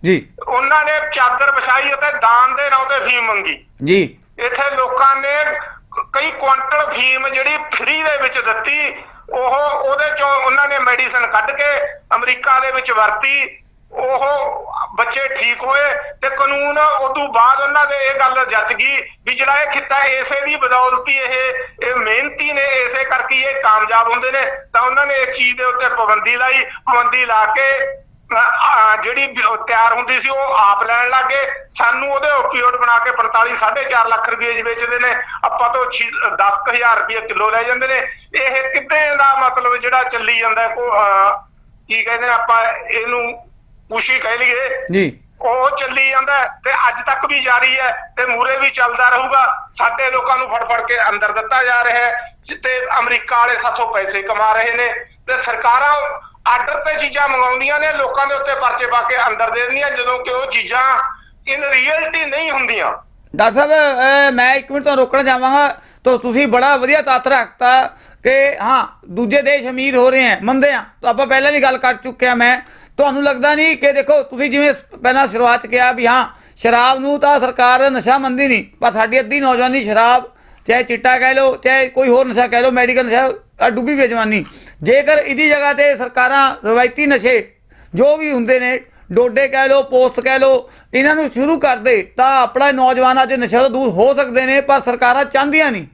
ਜੀ। ਉਹਨਾਂ ਨੇ ਚਾਦਰ ਵਿਛਾਈ ਅਤੇ ਦਾਨ ਦੇ ਨਾਂ ਤੇ ਫੀਮ ਮੰਗੀ। ਜੀ। ਇੱਥੇ ਲੋਕਾਂ ਨੇ ਕਈ ਕੁਆਂਟਲ ਫੀਮ ਜਿਹੜੀ ਫ੍ਰੀ ਦੇ ਵਿੱਚ ਦਿੱਤੀ ਉਹ ਉਹਦੇ ਚੋਂ ਉਹਨਾਂ ਨੇ ਮੈਡੀਸਨ ਕੱਢ ਕੇ ਅਮਰੀਕਾ ਦੇ ਵਿੱਚ ਵਰਤੀ ਉਹ ਬੱਚੇ ਠੀਕ ਹੋਏ ਤੇ ਕਾਨੂੰਨ ਉਦੋਂ ਬਾਅਦ ਉਹਨਾਂ ਦੇ ਇਹ ਗੱਲ ਜੱਜ ਗਈ ਵੀ ਜਿਹੜਾ ਇਹ ਖਿੱਤਾ ਇਸੇ ਦੀ ਬਦੌਲਤੀ ਇਹ ਇਹ ਮਿਹਨਤੀ ਨੇ ਇਸੇ ਕਰਕੇ ਇਹ ਕਾਮਯਾਬ ਹੁੰਦੇ ਨੇ। ਤਾਂ ਉਹਨਾਂ ਨੇ ਇਸ ਚੀਜ਼ ਦੇ ਉੱਤੇ ਪਾਬੰਦੀ ਲਾਈ। ਪਾਬੰਦੀ ਲਾ ਕੇ ਜਿਹੜੀ ਤਿਆਰ ਹੁੰਦੀ ਸੀ ਉਹ ਆਪ ਲੈਣ ਲੱਗੇ। ਸਾਨੂੰ ਉਹਦੇ ਓਪੀਓਡ ਬਣਾ ਕੇ 45 4.5 ਲੱਖ ਰੁਪਏ ਵੇਚਦੇ ਨੇ। ਆਪਾਂ ਤੋਂ 10000 ਰੁਪਏ ਕਿਲੋ ਲੈ ਜਾਂਦੇ ਨੇ। ਇਹ ਕਿੱਦਾਂ ਦਾ ਮਤਲਬ ਜਿਹੜਾ ਚੱਲੀ ਜਾਂਦਾ ਹੈ, ਕੋ ਅਹ, ਕੀ ਕਹਿੰਦੇ ਆਪਾਂ ਇਹਨੂੰ ਪੁਸ਼ੀ ਕਹਿ ਲਈਏ। ਜੀ। ਉਹ ਚੱਲੀ ਜਾਂਦਾ ਤੇ ਅੱਜ ਤੱਕ ਵੀ ਜਾਰੀ ਹੈ ਤੇ ਮੂਰੇ ਵੀ ਚੱਲਦਾ ਰਹੂਗਾ। ਸਾਡੇ ਲੋਕਾਂ ਨੂੰ ਫੜ ਫੜ ਕੇ ਅੰਦਰ ਦਿੱਤਾ ਜਾ ਰਿਹਾ ਹੈ ਜਿੱਤੇ ਅਮਰੀਕਾ ਵਾਲੇ ਸਾਥੋਂ ਪੈਸੇ ਕਮਾ ਰਹੇ ਨੇ ਤੇ ਸਰਕਾਰਾਂ ਆਰਡਰ ਤੇ ਚੀਜ਼ਾਂ ਮੰਗਾਉਂਦੀਆਂ ਨੇ ਲੋਕਾਂ ਦੇ ਉੱਤੇ ਪਰਚੇ ਪਾ ਕੇ ਅੰਦਰ ਦੇ ਦਿੰਦੀਆਂ ਜਦੋਂ ਕਿ ਉਹ ਚੀਜ਼ਾਂ ਇਨ ਰੀਅਲਟੀ ਨਹੀਂ ਹੁੰਦੀਆਂ। ਡਾਕਟਰ ਸਾਹਿਬ ਮੈਂ ਇੱਕ ਮਿੰਟ ਤੁਹਾਨੂੰ ਰੋਕਣਾ ਚਾਹਾਂਗਾ। ਤਾਂ ਤੁਸੀਂ ਬੜਾ ਵਧੀਆ ਤੱਥ ਰੱਖਤਾ ਕਿ ਹਾਂ ਦੂਜੇ ਦੇਸ਼ ਅਮੀਰ ਹੋ ਰਹੇ ਹਨ ਮੰਨਦੇ ਆ ਤਾਂ ਆਪਾਂ ਪਹਿਲਾਂ ਵੀ ਗੱਲ ਕਰ ਚੁੱਕੇ ਆ ਮੈਂ। ਤੁਹਾਨੂੰ ਲੱਗਦਾ ਨਹੀਂ ਕਿ ਦੇਖੋ, ਤੁਸੀਂ ਜਿਵੇਂ ਪਹਿਲਾਂ ਸ਼ੁਰੂਆਤ 'ਚ ਕਿਹਾ ਵੀ ਹਾਂ, ਸ਼ਰਾਬ ਨੂੰ ਤਾਂ ਸਰਕਾਰ ਨਸ਼ਾ ਮੰਨਦੀ ਨਹੀਂ, ਪਰ ਸਾਡੀ ਅੱਧੀ ਨੌਜਵਾਨੀ ਸ਼ਰਾਬ, ਚਾਹੇ ਚਿੱਟਾ ਕਹਿ ਲਓ, ਚਾਹੇ ਕੋਈ ਹੋਰ ਨਸ਼ਾ ਕਹਿ ਲਓ, ਮੈਡੀਕਲ ਨਸ਼ਾ ਡੁੱਬੀ ਬੇਜਵਾਨੀ ਜੇਕਰ ਇਹਦੀ ਜਗ੍ਹਾ ਤੇ ਸਰਕਾਰਾਂ ਰਵਾਇਤੀ ਨਸ਼ੇ ਜੋ ਵੀ ਹੁੰਦੇ ਨੇ, ਡੋਡੇ ਕਹਿ ਲਓ ਪੋਸਟ ਕਹਿ ਲਓ, ਇਹਨਾਂ ਨੂੰ ਸ਼ੁਰੂ ਕਰਦੇ, ਤਾਂ ਆਪਣਾ ਨੌਜਵਾਨ ਅੱਜ ਨਸ਼ਾ ਤੋਂ ਦੂਰ ਹੋ ਸਕਦੇ ਨੇ, ਪਰ ਸਰਕਾਰਾਂ ਚਾਹੁੰਦੀਆਂ ਨਹੀਂ।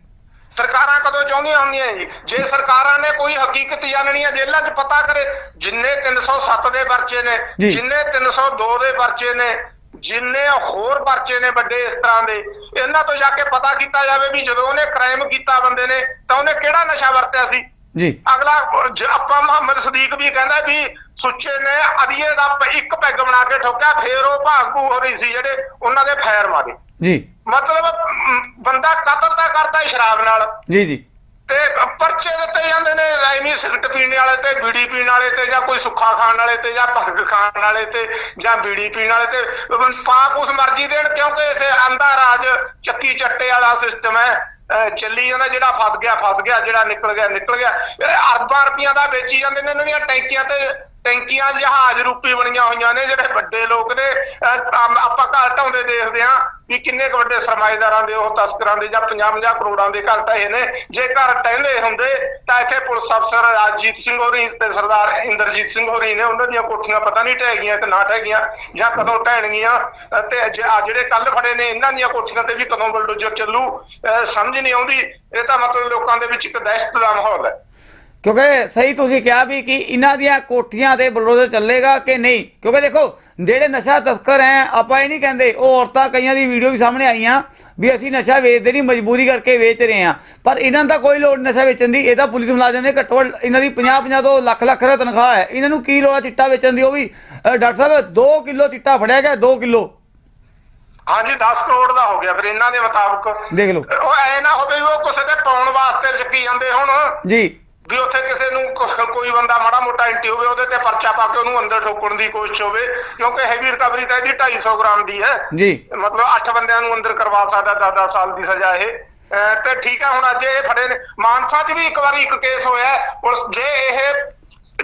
ਸਰਕਾਰਾਂ ਕਦੋਂ ਚਾਹੁੰਦੀਆਂ ਹੁੰਦੀਆਂ ਜੀ? ਜੇ ਸਰਕਾਰਾਂ ਨੇ ਕੋਈ ਹਕੀਕਤ ਜਾਣਨੀ ਹੈ ਜੇਲ੍ਹਾਂ 'ਚ ਪਤਾ ਕਰੇ ਜਿੰਨੇ 307 ਦੇ ਪਰਚੇ ਨੇ। ਜਿੰਨੇ 302 ਦੇ ਪਰਚੇ ਨੇ ਜਿੰਨੇ ਹੋਰ ਪਰਚੇ ਨੇ ਵੱਡੇ ਇਸ ਤਰ੍ਹਾਂ ਦੇ ਇਹਨਾਂ ਤੋਂ ਜਾ ਕੇ ਪਤਾ ਕੀਤਾ ਜਾਵੇ ਵੀ ਜਦੋਂ ਉਹਨੇ ਕ੍ਰਾਈਮ ਕੀਤਾ ਬੰਦੇ ਨੇ ਤਾਂ ਉਹਨੇ ਕਿਹੜਾ ਨਸ਼ਾ ਵਰਤਿਆ ਸੀ? ਜੀ। ਅਗਲਾ ਆਪਾਂ ਮੁਹੰਮਦ ਸਦੀਕ ਵੀ ਕਹਿੰਦਾ ਵੀ ਸੁੱਚੇ ਨੇ ਅਦੀਏ ਦਾ ਇੱਕ ਪੈਗ ਬਣਾ ਕੇ ਠੋਕਿਆ ਫੇਰ ਉਹ ਭਾਗੂ ਹੋ ਰਹੀ ਸੀ ਜਿਹੜੇ ਉਹਨਾਂ ਦੇ ਫੈਰ ਮਾਰੇ। ਜੀ। ਮਤਲਬ ਬੰਦਾ ਕਤਲ ਤਾਂ ਕਰਦਾ ਹੈ ਸ਼ਰਾਬ ਨਾਲ। ਜੀ ਜੀ। ਤੇ ਪਰਚੇ ਦਿੱਤੇ ਜਾਂਦੇ ਨੇ ਰਾਈਮੀ ਸਿਗਰਟ ਪੀਣ ਵਾਲੇ ਤੇ ਬੀੜੀ ਪੀਣ ਵਾਲੇ ਤੇ ਜਾਂ ਕੋਈ ਸੁੱਖਾ ਖਾਣ ਵਾਲੇ ਤੇ ਜਾਂ ਭੰਗ ਖਾਣ ਵਾਲੇ ਤੇ ਜਾਂ ਬੀੜੀ ਪੀਣ ਵਾਲੇ ਤੇ। ਪਾ ਕੁਛ ਮਰਜ਼ੀ ਦੇਣ ਕਿਉਂਕਿ ਇਥੇ ਅੰਦਾ ਰਾਜ ਚੱਕੀ ਚੱਟੇ ਵਾਲਾ ਸਿਸਟਮ ਹੈ। ਚੱਲੀ ਜਾਂਦਾ ਜਿਹੜਾ ਫਸ ਗਿਆ ਫਸ ਗਿਆ ਜਿਹੜਾ ਨਿਕਲ ਗਿਆ ਨਿਕਲ ਗਿਆ। ਇਹ ਅਰਬਾਂ ਰੁਪਈਆਂ ਦਾ ਵੇਚੀ ਜਾਂਦੇ ਨੇ ਇਹਨਾਂ ਦੀਆਂ ਟੈਂਕੀਆਂ ਤੇ ਟੈਂਕੀਆਂ ਜਹਾਜ਼ ਰੂਪੀ ਬਣੀਆਂ ਹੋਈਆਂ ਨੇ ਜਿਹੜੇ ਵੱਡੇ ਲੋਕ ਨੇ। ਅਹ ਆਮ- ਆਪਾਂ ਘਰ ਢਾਉਂਦੇ ਦੇਖਦੇ ਆਂ ਵੀ ਕਿੰਨੇ ਕੁ ਵੱਡੇ ਸਰਮਾਏਦਾਰਾਂ ਦੇ, ਉਹ ਤਸਕਰਾਂ ਦੇ ਜਾਂ 50-50 ਕਰੋੜਾਂ ਦੇ ਘਰ ਢਾਏ ਨੇ। ਜੇ ਘਰ ਟਹਿੰਦੇ ਹੁੰਦੇ ਤਾਂ ਇੱਥੇ ਪੁਲਿਸ ਅਫਸਰ ਰਾਜਜੀਤ ਸਿੰਘ ਹੋਰੀ ਤੇ ਸਰਦਾਰ ਇੰਦਰਜੀਤ ਸਿੰਘ ਹੋਰੀ ਨੇ ਉਹਨਾਂ ਦੀਆਂ ਕੋਠੀਆਂ ਪਤਾ ਨਹੀਂ ਢਹਿ ਗਈਆਂ ਤੇ ਨਾ ਢਹਿ ਗਈਆਂ ਜਾਂ ਕਦੋਂ ਢਹਿਣਗੀਆਂ ਅਹ ਤੇ ਜਿਹੜੇ ਕੱਲ ਫੜੇ ਨੇ, ਇਹਨਾਂ ਦੀਆਂ ਕੋਠੀਆਂ ਤੇ ਵੀ ਕਦੋਂ ਬਲਡੋਜ਼ਰ ਚੱਲੂ, ਅਹ ਸਮਝ ਨਹੀਂ ਆਉਂਦੀ। ਇਹ ਤਾਂ ਮਤਲਬ ਲੋਕਾਂ ਦੇ ਵਿੱਚ ਇੱਕ ਦਹਿਸ਼ਤ ਦਾ ਮਾਹੌਲ ਹੈ। ਕਿਉਂਕਿ ਸਹੀ ਤੁਸੀਂ ਕਿਹਾ ਵੀ ਕਿ ਇਹਨਾਂ ਦੀਆਂ ਕੋਠੀਆਂ ਤੇ ਬਲਡੋਜ਼ਰ ਚੱਲੇਗਾ ਕਿ ਨਹੀਂ? ਕਿਉਂਕਿ ਦੇਖੋ ਜਿਹੜੇ ਨਸ਼ਾ ਤਸਕਰ ਹੈ ਆਪਾਂ ਇਹ ਨਹੀਂ ਕਹਿੰਦੇ ਉਹ ਔਰਤਾਂ ਕਈਆਂ ਦੀ ਵੀਡੀਓ ਵੀ ਸਾਹਮਣੇ ਆਈਆਂ ਵੀ ਅਸੀਂ ਨਸ਼ਾ ਵੇਚਦੇ ਨਹੀਂ ਮਜਬੂਰੀ ਕਰਕੇ ਵੇਚ ਰਹੇ ਹਾਂ। ਪਰ ਇਹਨਾਂ ਦਾ ਕੋਈ ਲੋੜ ਨਸ਼ਾ ਵੇਚਣ ਦੀ ਇਹ ਤਾਂ ਪੁਲਿਸ ਮੁਲਾਜ਼ਮ ਦੇ ਘੱਟੋ ਇਹਨਾਂ ਦੀ 50 50 ਤੋਂ ਲੱਖ ਲੱਖ ਰੁਪਏ ਤਨਖਾਹ ਹੈ। ਇਹਨਾਂ ਨੂੰ ਕੀ ਲੋੜ ਚਿੱਟਾ ਵੇਚਣ ਦੀ? ਉਹ ਵੀ ਡਾਕਟਰ ਸਾਹਿਬ 2 ਕਿਲੋ ਚਿੱਟਾ ਫੜਿਆ ਗਿਆ 2 ਕਿਲੋ। ਹਾਂਜੀ 10 ਕਰੋੜ ਦਾ ਹੋ ਗਿਆ ਫਿਰ ਇਹਨਾਂ ਦੇ ਮੁਤਾਬਕ। ਦੇਖ ਲਓ। ਉਹ ਐ ਨਾ ਹੋਵੇ ਉਹ ਕਿਸੇ ਦੇ ਪਾਉਣ ਵਾਸਤੇ ਚੱਕੀ ਜਾਂਦੇ ਹੁਣ। ਜੀ। ਵੀ ਉੱਥੇ ਕਿਸੇ ਨੂੰ ਕੋਈ ਬੰਦਾ ਮਾੜਾ ਮੋਟਾ ਐਂਟੀ ਹੋਵੇ ਉਹਦੇ ਤੇ ਪਰਚਾ ਪਾ ਕੇ ਉਹਨੂੰ ਅੰਦਰ ਠੋਕਣ ਦੀ ਕੋਸ਼ਿਸ਼ ਹੋਵੇ ਕਿਉਂਕਿ ਹੈਵੀ ਰਿਕਵਰੀ ਤਾਂ ਇਹਦੀ 250 ਗ੍ਰਾਮ ਦੀ ਹੈ। ਜੀ। ਮਤਲਬ 8 ਬੰਦਿਆਂ ਨੂੰ ਅੰਦਰ ਕਰਵਾ ਸਕਦਾ 10-10 ਸਾਲ ਦੀ ਸਜ਼ਾ ਇਹ। ਤੇ ਠੀਕ ਹੈ ਹੁਣ ਅੱਜ ਇਹ ਫੜੇ ਨੇ। ਮਾਨਸਾ 'ਚ ਵੀ ਇੱਕ ਵਾਰੀ ਇੱਕ ਕੇਸ ਹੋਇਆ। ਪੁਲਿਸ ਜੇ ਇਹ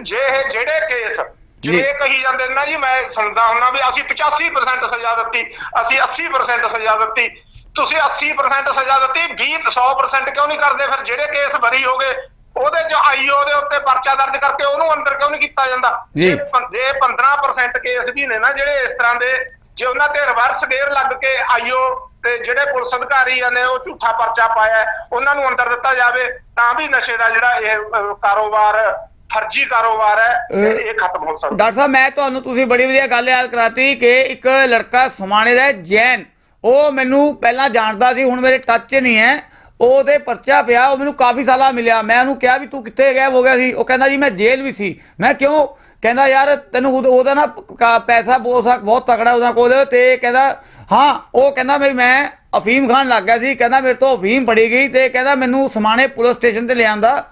ਜੇ ਇਹ ਜਿਹੜੇ ਕੇਸ ਜੀ। ਕਹੀ ਜਾਂਦੇ ਨੇ ਨਾ ਜੀ ਮੈਂ ਸੁਣਦਾ ਹੁੰਦਾ ਵੀ ਅਸੀਂ 85% ਸਜ਼ਾ ਦਿੱਤੀ ਅਸੀਂ 80% ਸਜ਼ਾ ਦਿੱਤੀ। ਤੁਸੀਂ 80% ਸਜ਼ਾ ਦਿੱਤੀ 20 100% ਕਿਉਂ ਨਹੀਂ ਕਰਦੇ? ਫਿਰ ਜਿਹੜੇ ਕੇਸ ਬਰੀ ਹੋ ਗਏ ਉਹਦੇ ਚ ਆਈਓ ਦੇ ਉੱਤੇ ਪਰਚਾ ਦਰਜ ਕਰਕੇ ਉਹਨੂੰ ਅੰਦਰ ਕਿਉਂ ਨਹੀਂ ਕੀਤਾ ਜਾਂਦਾ? ਜੀ। ਜੇ ਪੰ- ਜੇ 15% ਕੇਸ ਵੀ ਨੇ ਨਾ ਜਿਹੜੇ ਇਸ ਤਰ੍ਹਾਂ ਦੇ ਜੇ ਉਹਨਾਂ ਤੇ ਰਿਵਰਸ ਗੇਅਰ ਲੱਗ ਕੇ ਆਈਓ ਤੇ ਜਿਹੜੇ ਪੁਲਿਸ ਅਧਿਕਾਰੀ ਆ ਨੇ ਉਹ ਝੂਠਾ ਪਰਚਾ ਪਾਇਆ ਉਹਨਾਂ ਨੂੰ ਅੰਦਰ ਦਿੱਤਾ ਜਾਵੇ ਤਾਂ ਵੀ ਨਸ਼ੇ ਦਾ ਜਿਹੜਾ ਇਹ ਕਾਰੋਬਾਰ ਫਰਜ਼ੀ ਕਾਰੋਬਾਰ ਹੈ ਇਹ- ਖਤਮ ਹੋ ਸਕਦਾ। ਡਾਕਟਰ ਸਾਹਿਬ ਮੈਂ ਤੁਹਾਨੂੰ ਤੁਸੀਂ ਬੜੀ ਵਧੀਆ ਗੱਲ ਯਾਦ ਕਰਾਤੀ ਕਿ ਇੱਕ ਲੜਕਾ ਸਮਾਣੇ ਦਾ ਜੈਨ। ਉਹ ਮੈਨੂੰ ਪਹਿਲਾਂ ਜਾਣਦਾ ਸੀ ਹੁਣ ਮੇਰੇ ਟੱਚ 'ਚ ਨਹੀਂ ਹੈ। ਉਹਦੇ ਪਰਚਾ ਪਿਆ, ਉਹ ਮੈਨੂੰ ਕਾਫੀ ਸਾਲਾ ਮਿਲਿਆ। ਮੈਂ ਉਹਨੂੰ ਕਿਹਾ ਵੀ ਤੂੰ ਕਿੱਥੇ ਗਾਇਬ ਹੋ ਗਿਆ ਸੀ? ਉਹ ਕਹਿੰਦਾ ਜੀ, ਮੈਂ ਜੇਲ੍ਹ ਵੀ ਸੀ। ਮੈਂ ਕਿਉਂ? ਕਹਿੰਦਾ, ਯਾਰ, ਤੈਨੂੰ ਉਹਦਾ- ਨਾ ਪੈਸਾ ਬਹੁਤ ਤਕੜਾ ਉਹਦਾ ਕੋਲ ਤੇ ਕਹਿੰਦਾ, ਹਾਂ, ਉਹ ਕਹਿੰਦਾ ਵੀ ਮੈਂ ਅਫੀਮ ਖਾਨ ਲੱਗ ਗਿਆ ਸੀ। ਕਹਿੰਦਾ, ਮੇਰੇ ਤੋਂ ਅਫੀਮ ਫੜੀ ਗਈ ਤੇ ਕਹਿੰਦਾ, ਮੈਨੂੰ ਸਮਾਣੇ ਪੁਲਿਸ ਸਟੇਸ਼ਨ ਤੇ ਲਿਆਂਦਾ।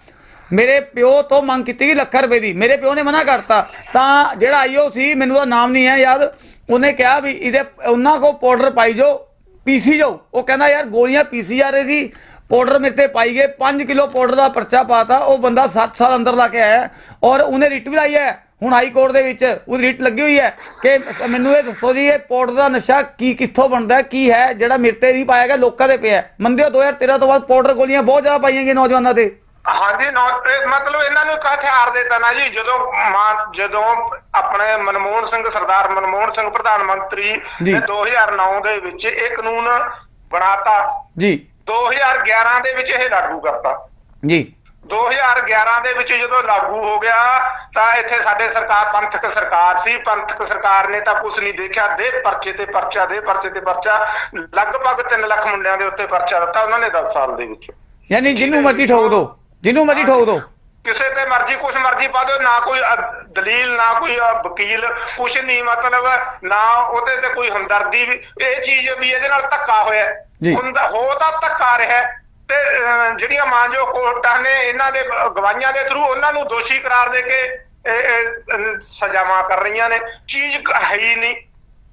ਮੇਰੇ ਪਿਓ ਤੋਂ ਮੰਗ ਕੀਤੀ ਗਈ ਲੱਖ ਰੁਪਏ ਦੀ। ਮੇਰੇ ਪਿਓ ਨੇ ਮਨਾ ਕਰਤਾ। ਤਾਂ ਜਿਹੜਾ ਆਈਓ ਸੀ, ਮੈਨੂੰ ਉਹਦਾ ਨਾਮ ਨਹੀਂ ਹੈ ਯਾਦ। ਉਹਨੇ ਕਿਹਾ ਵੀ ਇਹਦੇ ਉਹਨਾਂ ਕੋ ਪਾਊਡਰ ਪਾਈ ਜੋ ਪੀਸੀ ਜਾਓ। ਉਹ ਕਹਿੰਦਾ, ਯਾਰ, ਗੋਲੀਆਂ ਪੀਸੀ ਜਾ ਰਹੀ ਸੀ। ਪਾਊਡਰ ਮੇਰੇ ਤੇ ਪਾਈ ਗਏ 5 ਕਿਲੋ ਪਾਊਡਰ ਦਾ ਪਰਚਾ ਪਾਤਾ ਉਹ ਬੰਦਾ 7 ਸਾਲ ਅੰਦਰ ਲਾ ਕੇ ਆਇਆ ਔਰ ਉਹਨੇ ਰਿਟ ਵੀ ਲਾਈ ਹੈ। ਹੁਣ ਹਾਈ ਕੋਰਟ ਦੇ ਵਿੱਚ ਉਹਦੀ ਰਿਟ ਲੱਗੀ ਹੋਈ ਹੈ ਕਿ ਮੈਨੂੰ ਇਹ ਦੱਸੋ ਜੀ ਇਹ ਪਾਊਡਰ ਦਾ ਨਸ਼ਾ ਕੀ ਕਿੱਥੋਂ ਬਣਦਾ ਕੀ ਹੈ ਜਿਹੜਾ ਮੇਰੇ ਤੇ ਨਹੀਂ ਪਾਇਆ ਗਿਆ ਲੋਕਾਂ ਦੇ ਪਿਆ ਹੋ। 2013 ਤੋਂ ਬਾਅਦ ਪਾਊਡਰ ਗੋਲੀਆਂ ਬਹੁਤ ਜ਼ਿਆਦਾ ਪਾਈਆਂ ਗਈਆਂ ਨੌਜਵਾਨਾਂ ਤੇ? ਹਾਂਜੀ ਮਤਲਬ ਇਹਨਾਂ ਨੂੰ ਇੱਕ ਹਥਿਆਰ ਦੇਤਾ ਨਾ ਜੀ ਜਦੋਂ ਜਦੋਂ ਆਪਣੇ ਮਨਮੋਹਨ ਸਿੰਘ ਸਰਦਾਰ ਮਨਮੋਹਨ ਸਿੰਘ ਪ੍ਰਧਾਨ ਮੰਤਰੀ। ਨੇ 2009 ਦੇ ਵਿੱਚ ਇਹ ਕਾਨੂੰਨ ਬਣਾਤਾ। ਜੀ। 2011 ਦੇ ਵਿੱਚ ਇਹ ਲਾਗੂ ਕਰਤਾ। ਜੀ। 2011 ਦੇ ਵਿੱਚ ਜਦੋਂ ਲਾਗੂ ਹੋ ਗਿਆ ਤਾਂ ਇੱਥੇ ਸਾਡੇ ਸਰਕਾਰ ਪੰਥਕ ਸਰਕਾਰ ਸੀ। ਪੰਥਕ ਸਰਕਾਰ ਨੇ ਤਾਂ ਕੁਝ ਨਹੀਂ ਦੇਖਿਆ। ਦੇ ਪਰਚੇ ਤੇ ਪਰਚਾ ਦੇ ਪਰਚੇ ਤੇ ਪਰਚਾ। ਲਗਭਗ 3 ਲੱਖ ਮੁੰਡਿਆਂ ਦੇ ਉੱਤੇ ਪਰਚਾ ਦਿੱਤਾ ਉਹਨਾਂ ਨੇ 10 ਸਾਲ ਦੇ ਵਿੱਚ। ਯਾਨੀ ਜਿਹਨੂੰ ਮਰਜ਼ੀ ਠੋਕ ਦੋ ਜਿਹਨੂੰ ਮਰਜ਼ੀ ਠੋਕ ਦੋ ਕਿਸੇ ਤੇ ਮਰਜ਼ੀ ਕੁਛ ਮਰਜ਼ੀ ਪਾ ਦਿਓ ਨਾ ਕੋਈ ਦਲੀਲ ਨਾ ਕੋਈ ਵਕੀਲ ਕੁਛ ਨਹੀਂ ਮਤਲਬ ਨਾ ਉਹਦੇ ਤੇ ਕੋਈ ਹਮਦਰਦੀ ਵੀ ਇਹ ਚੀਜ਼ ਵੀ ਇਹਦੇ ਨਾਲ ਧੱਕਾ ਹੋਇਆ। ਹੁੰਦਾ ਹੋ ਤਾਂ ਧੱਕਾ ਰਿਹਾ ਤੇ ਜਿਹੜੀਆਂ ਮਾਂਜੋ ਕੋਰਟਾਂ ਨੇ ਇਹਨਾਂ ਦੇ ਗਵਾਹੀਆਂ ਦੇ ਥਰੂ ਉਹਨਾਂ ਨੂੰ ਦੋਸ਼ੀ ਕਰਾਰ ਦੇ ਕੇ ਸਜ਼ਾਵਾਂ ਕਰ ਰਹੀਆਂ ਨੇ। ਚੀਜ਼ ਹੈ ਹੀ ਨਹੀਂ।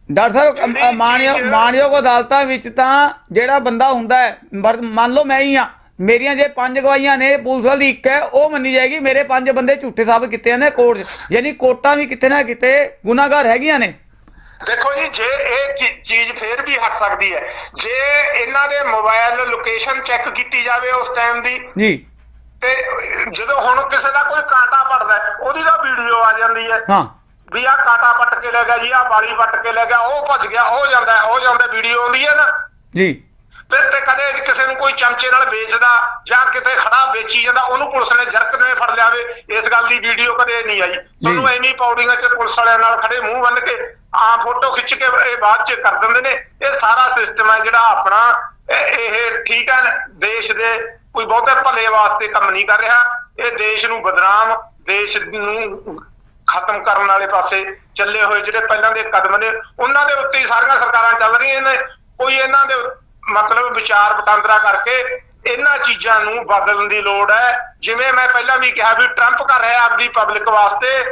ਡਾਕਟਰ ਸਾਹਿਬ ਮਾਣਯੋਗ ਅਦਾਲਤਾਂ ਵਿੱਚ ਤਾਂ ਜਿਹੜਾ ਬੰਦਾ ਹੁੰਦਾ ਹੈ ਮੰਨ ਲਓ ਮੈਂ ਹੀ ਆ ਮੇਰੀਆਂ ਜੇ ਪੰਜ ਗਵਾਹੀਆਂ ਨੇ ਪੁਲਿਸ ਵਾਲੀ ਇੱਕ ਹੈ ਉਹ ਮੰਨੀ ਜਾਏਗੀ ਮੇਰੇ ਪੰਜ ਬੰਦੇ ਝੂਠੇ ਸਾਬਤ ਕੀਤੇ ਨੇ ਕੋਰਟ 'ਚ। ਯਾਨੀ ਕੋਰਟਾਂ ਵੀ ਕਿਤੇ ਨਾ ਕਿਤੇ ਗੁਨਾਹਗਾਰ ਹੈਗੀਆਂ ਨੇ। ਦੇਖੋ ਜੀ ਜੇ ਇਹ ਚੀਜ਼ ਫੇਰ ਵੀ ਹਟ ਸਕਦੀ ਹੈ। ਜੇ ਇਹਨਾਂ ਦੇ ਮੋਬਾਈਲ ਲੋਕੇਸ਼ਨ ਚੈੱਕ ਕੀਤੀ ਜਾਵੇ ਉਸ ਟਾਈਮ ਦੀ ਜੀ। ਤੇ ਜਦੋਂ ਹੁਣ ਕਿਸੇ ਦਾ ਕੋਈ ਕਾਂਟਾ ਪੜਦਾ ਉਹਦੀ ਤਾਂ ਵੀਡੀਓ ਆ ਜਾਂਦੀ ਹੈ। ਹਾਂ। ਵੀ ਆ ਕਾਂਟਾ ਪੱਟ ਕੇ ਲੈ ਗਿਆ ਜੀ ਆ ਬਾਲੀ ਪੱਟ ਕੇ ਲੈ ਗਿਆ ਉਹ ਭੱਜ ਗਿਆ ਉਹ ਜਾਂਦਾ ਉਹ ਜਾਂਦਾ ਵੀਡੀਓ ਆਉਂਦੀ ਹੈ ਨਾ। ਜੀ। ਫਿਰ ਤੇ ਕਦੇ ਕਿਸੇ ਨੂੰ ਕੋਈ ਚਮਚੇ ਨਾਲ ਵੇਚਦਾ ਜਾਂ ਕਿਤੇ ਖੜਾ ਵੇਚੀ ਜਾਂਦਾ ਉਹਨੂੰ ਪੁਲਿਸ ਨੇ ਜਰਕ ਨੇ ਫੜ ਲਿਆਵੇ ਇਸ ਗੱਲ ਦੀ ਵੀਡੀਓ ਕਦੇ ਨਹੀਂ ਆਈ। ਤੁਹਾਨੂੰ ਐਵੇਂ ਪੌੜੀਆਂ 'ਚ ਪੁਲਿਸ ਵਾਲਿਆਂ ਨਾਲ ਖੜੇ ਮੂੰਹ ਬੰਨ ਕੇ ਆ ਫੋਟੋ ਖਿੱਚ ਕੇ ਇਹ ਬਾਅਦ 'ਚ ਕਰ ਦਿੰਦੇ ਨੇ। ਇਹ ਸਾਰਾ ਸਿਸਟਮ ਹੈ ਜਿਹੜਾ ਆਪਣਾ ਇਹ ਇਹ ਠੀਕ ਹੈ ਦੇਸ਼ ਦੇ ਕੋਈ ਬਹੁਤੇ ਭਲੇ ਵਾਸਤੇ ਕੰਮ ਨਹੀਂ ਕਰ ਰਿਹਾ। ਇਹ ਦੇਸ਼ ਨੂੰ ਬਦਨਾਮ ਦੇਸ਼ ਨੂੰ ਖਤਮ ਕਰਨ ਵਾਲੇ ਪਾਸੇ ਚੱਲੇ ਹੋਏ ਜਿਹੜੇ ਪਹਿਲਾਂ ਦੇ ਕਦਮ ਨੇ ਉਹਨਾਂ ਦੇ ਉੱਤੇ ਹੀ ਸਾਰੀਆਂ ਸਰਕਾਰਾਂ ਚੱਲ ਰਹੀਆਂ ਨੇ। ਕੋਈ ਇਹਨਾਂ ਦੇ ਮਤਲਬ ਵਿਚਾਰ ਵਟਾਂਦਰਾ ਕਰਕੇ ਇਹਨਾਂ ਚੀਜ਼ਾਂ ਨੂੰ ਬਦਲਣ ਦੀ ਲੋੜ ਹੈ। ਜਿਵੇਂ ਮੈਂ ਪਹਿਲਾਂ ਵੀ ਕਿਹਾ ਵੀ ਟਰੰਪ ਕਰ ਰਿਹਾ ਆਪਦੀ ਪਬਲਿਕ ਵਾਸਤੇ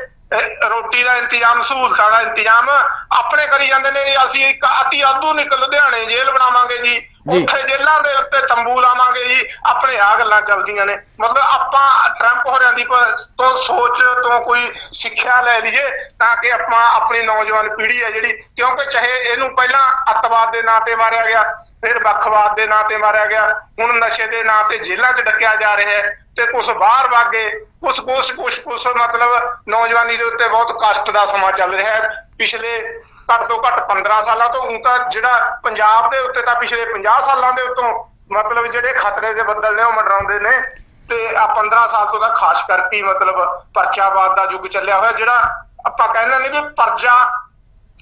ਰੋਟੀ ਦਾ ਇੰਤਜ਼ਾਮ ਸਹੂਲਤਾਂ ਦਾ ਇੰਤਜ਼ਾਮ ਆਪਣੇ ਕਰੀ ਜਾਂਦੇ ਨੇ ਜੀ। ਅਸੀਂ ਇੱਕ ਅਤੀ ਆਧੁਨਿਕ ਲੁਧਿਆਣੇ ਜੇਲ੍ਹ ਬਣਾਵਾਂਗੇ ਜੀ। ਉੱਥੇ ਜੇਲ੍ਹਾਂ ਦੇ ਉੱਤੇ ਤੰਬੂ ਲਾਵਾਂਗੇ ਜੀ। ਆਪਣੇ ਆ ਗੱਲਾਂ ਚੱਲਦੀਆਂ ਨੇ। ਮਤਲਬ ਆਪਾਂ ਟਰੰਪ ਹੋਰਿਆਂ ਦੀ ਤੋਂ ਸੋਚ ਤੋਂ ਕੋਈ ਸਿੱਖਿਆ ਲੈ ਲਈਏ ਤਾਂ ਕਿ ਆਪਾਂ ਆਪਣੀ ਨੌਜਵਾਨ ਪੀੜ੍ਹੀ ਹੈ ਜਿਹੜੀ ਕਿਉਂਕਿ ਚਾਹੇ ਇਹਨੂੰ ਪਹਿਲਾਂ ਅੱਤਵਾਦ ਦੇ ਨਾਂ ਤੇ ਮਾਰਿਆ ਗਿਆ ਫਿਰ ਵੱਖਵਾਦ ਦੇ ਨਾਂ ਤੇ ਮਾਰਿਆ ਗਿਆ ਹੁਣ ਨਸ਼ੇ ਦੇ ਨਾਂ ਤੇ ਜੇਲ੍ਹਾਂ 'ਚ ਡੱਕਿਆ ਜਾ ਰਿਹਾ ਹੈ। ਤੇ ਕੁਝ ਬਾਹਰ ਵਾਗੇ ਕੁਝ ਕੁਝ ਕੁਝ ਕੁਝ ਮਤਲਬ ਨੌਜਵਾਨੀ ਦੇ ਉੱਤੇ ਬਹੁਤ ਕਸ਼ਟ ਦਾ ਸਮਾਂ ਚੱਲ ਰਿਹਾ ਹੈ। ਪਿਛਲੇ ਘੱਟ ਤੋਂ ਘੱਟ 15 ਸਾਲਾਂ ਤੋਂ ਹੁਣ ਤਾਂ ਜਿਹੜਾ ਪੰਜਾਬ ਦੇ ਉੱਤੇ ਤਾਂ ਪਿਛਲੇ 50 ਸਾਲਾਂ ਦੇ ਉੱਤੋਂ ਮਤਲਬ ਜਿਹੜੇ ਖਤਰੇ ਦੇ ਬੱਦਲ ਨੇ ਉਹ ਮੰਡਰਾਉਂਦੇ ਨੇ। ਤੇ ਆ 15 ਸਾਲ ਤੋਂ ਤਾਂ ਖਾਸ ਕਰਕੇ ਮਤਲਬ ਪਰਚਾਵਾਦ ਦਾ ਯੁੱਗ ਚੱਲਿਆ ਹੋਇਆ ਜਿਹੜਾ ਆਪਾਂ ਕਹਿੰਦੇ ਨੇ ਵੀ ਪਰਜਾ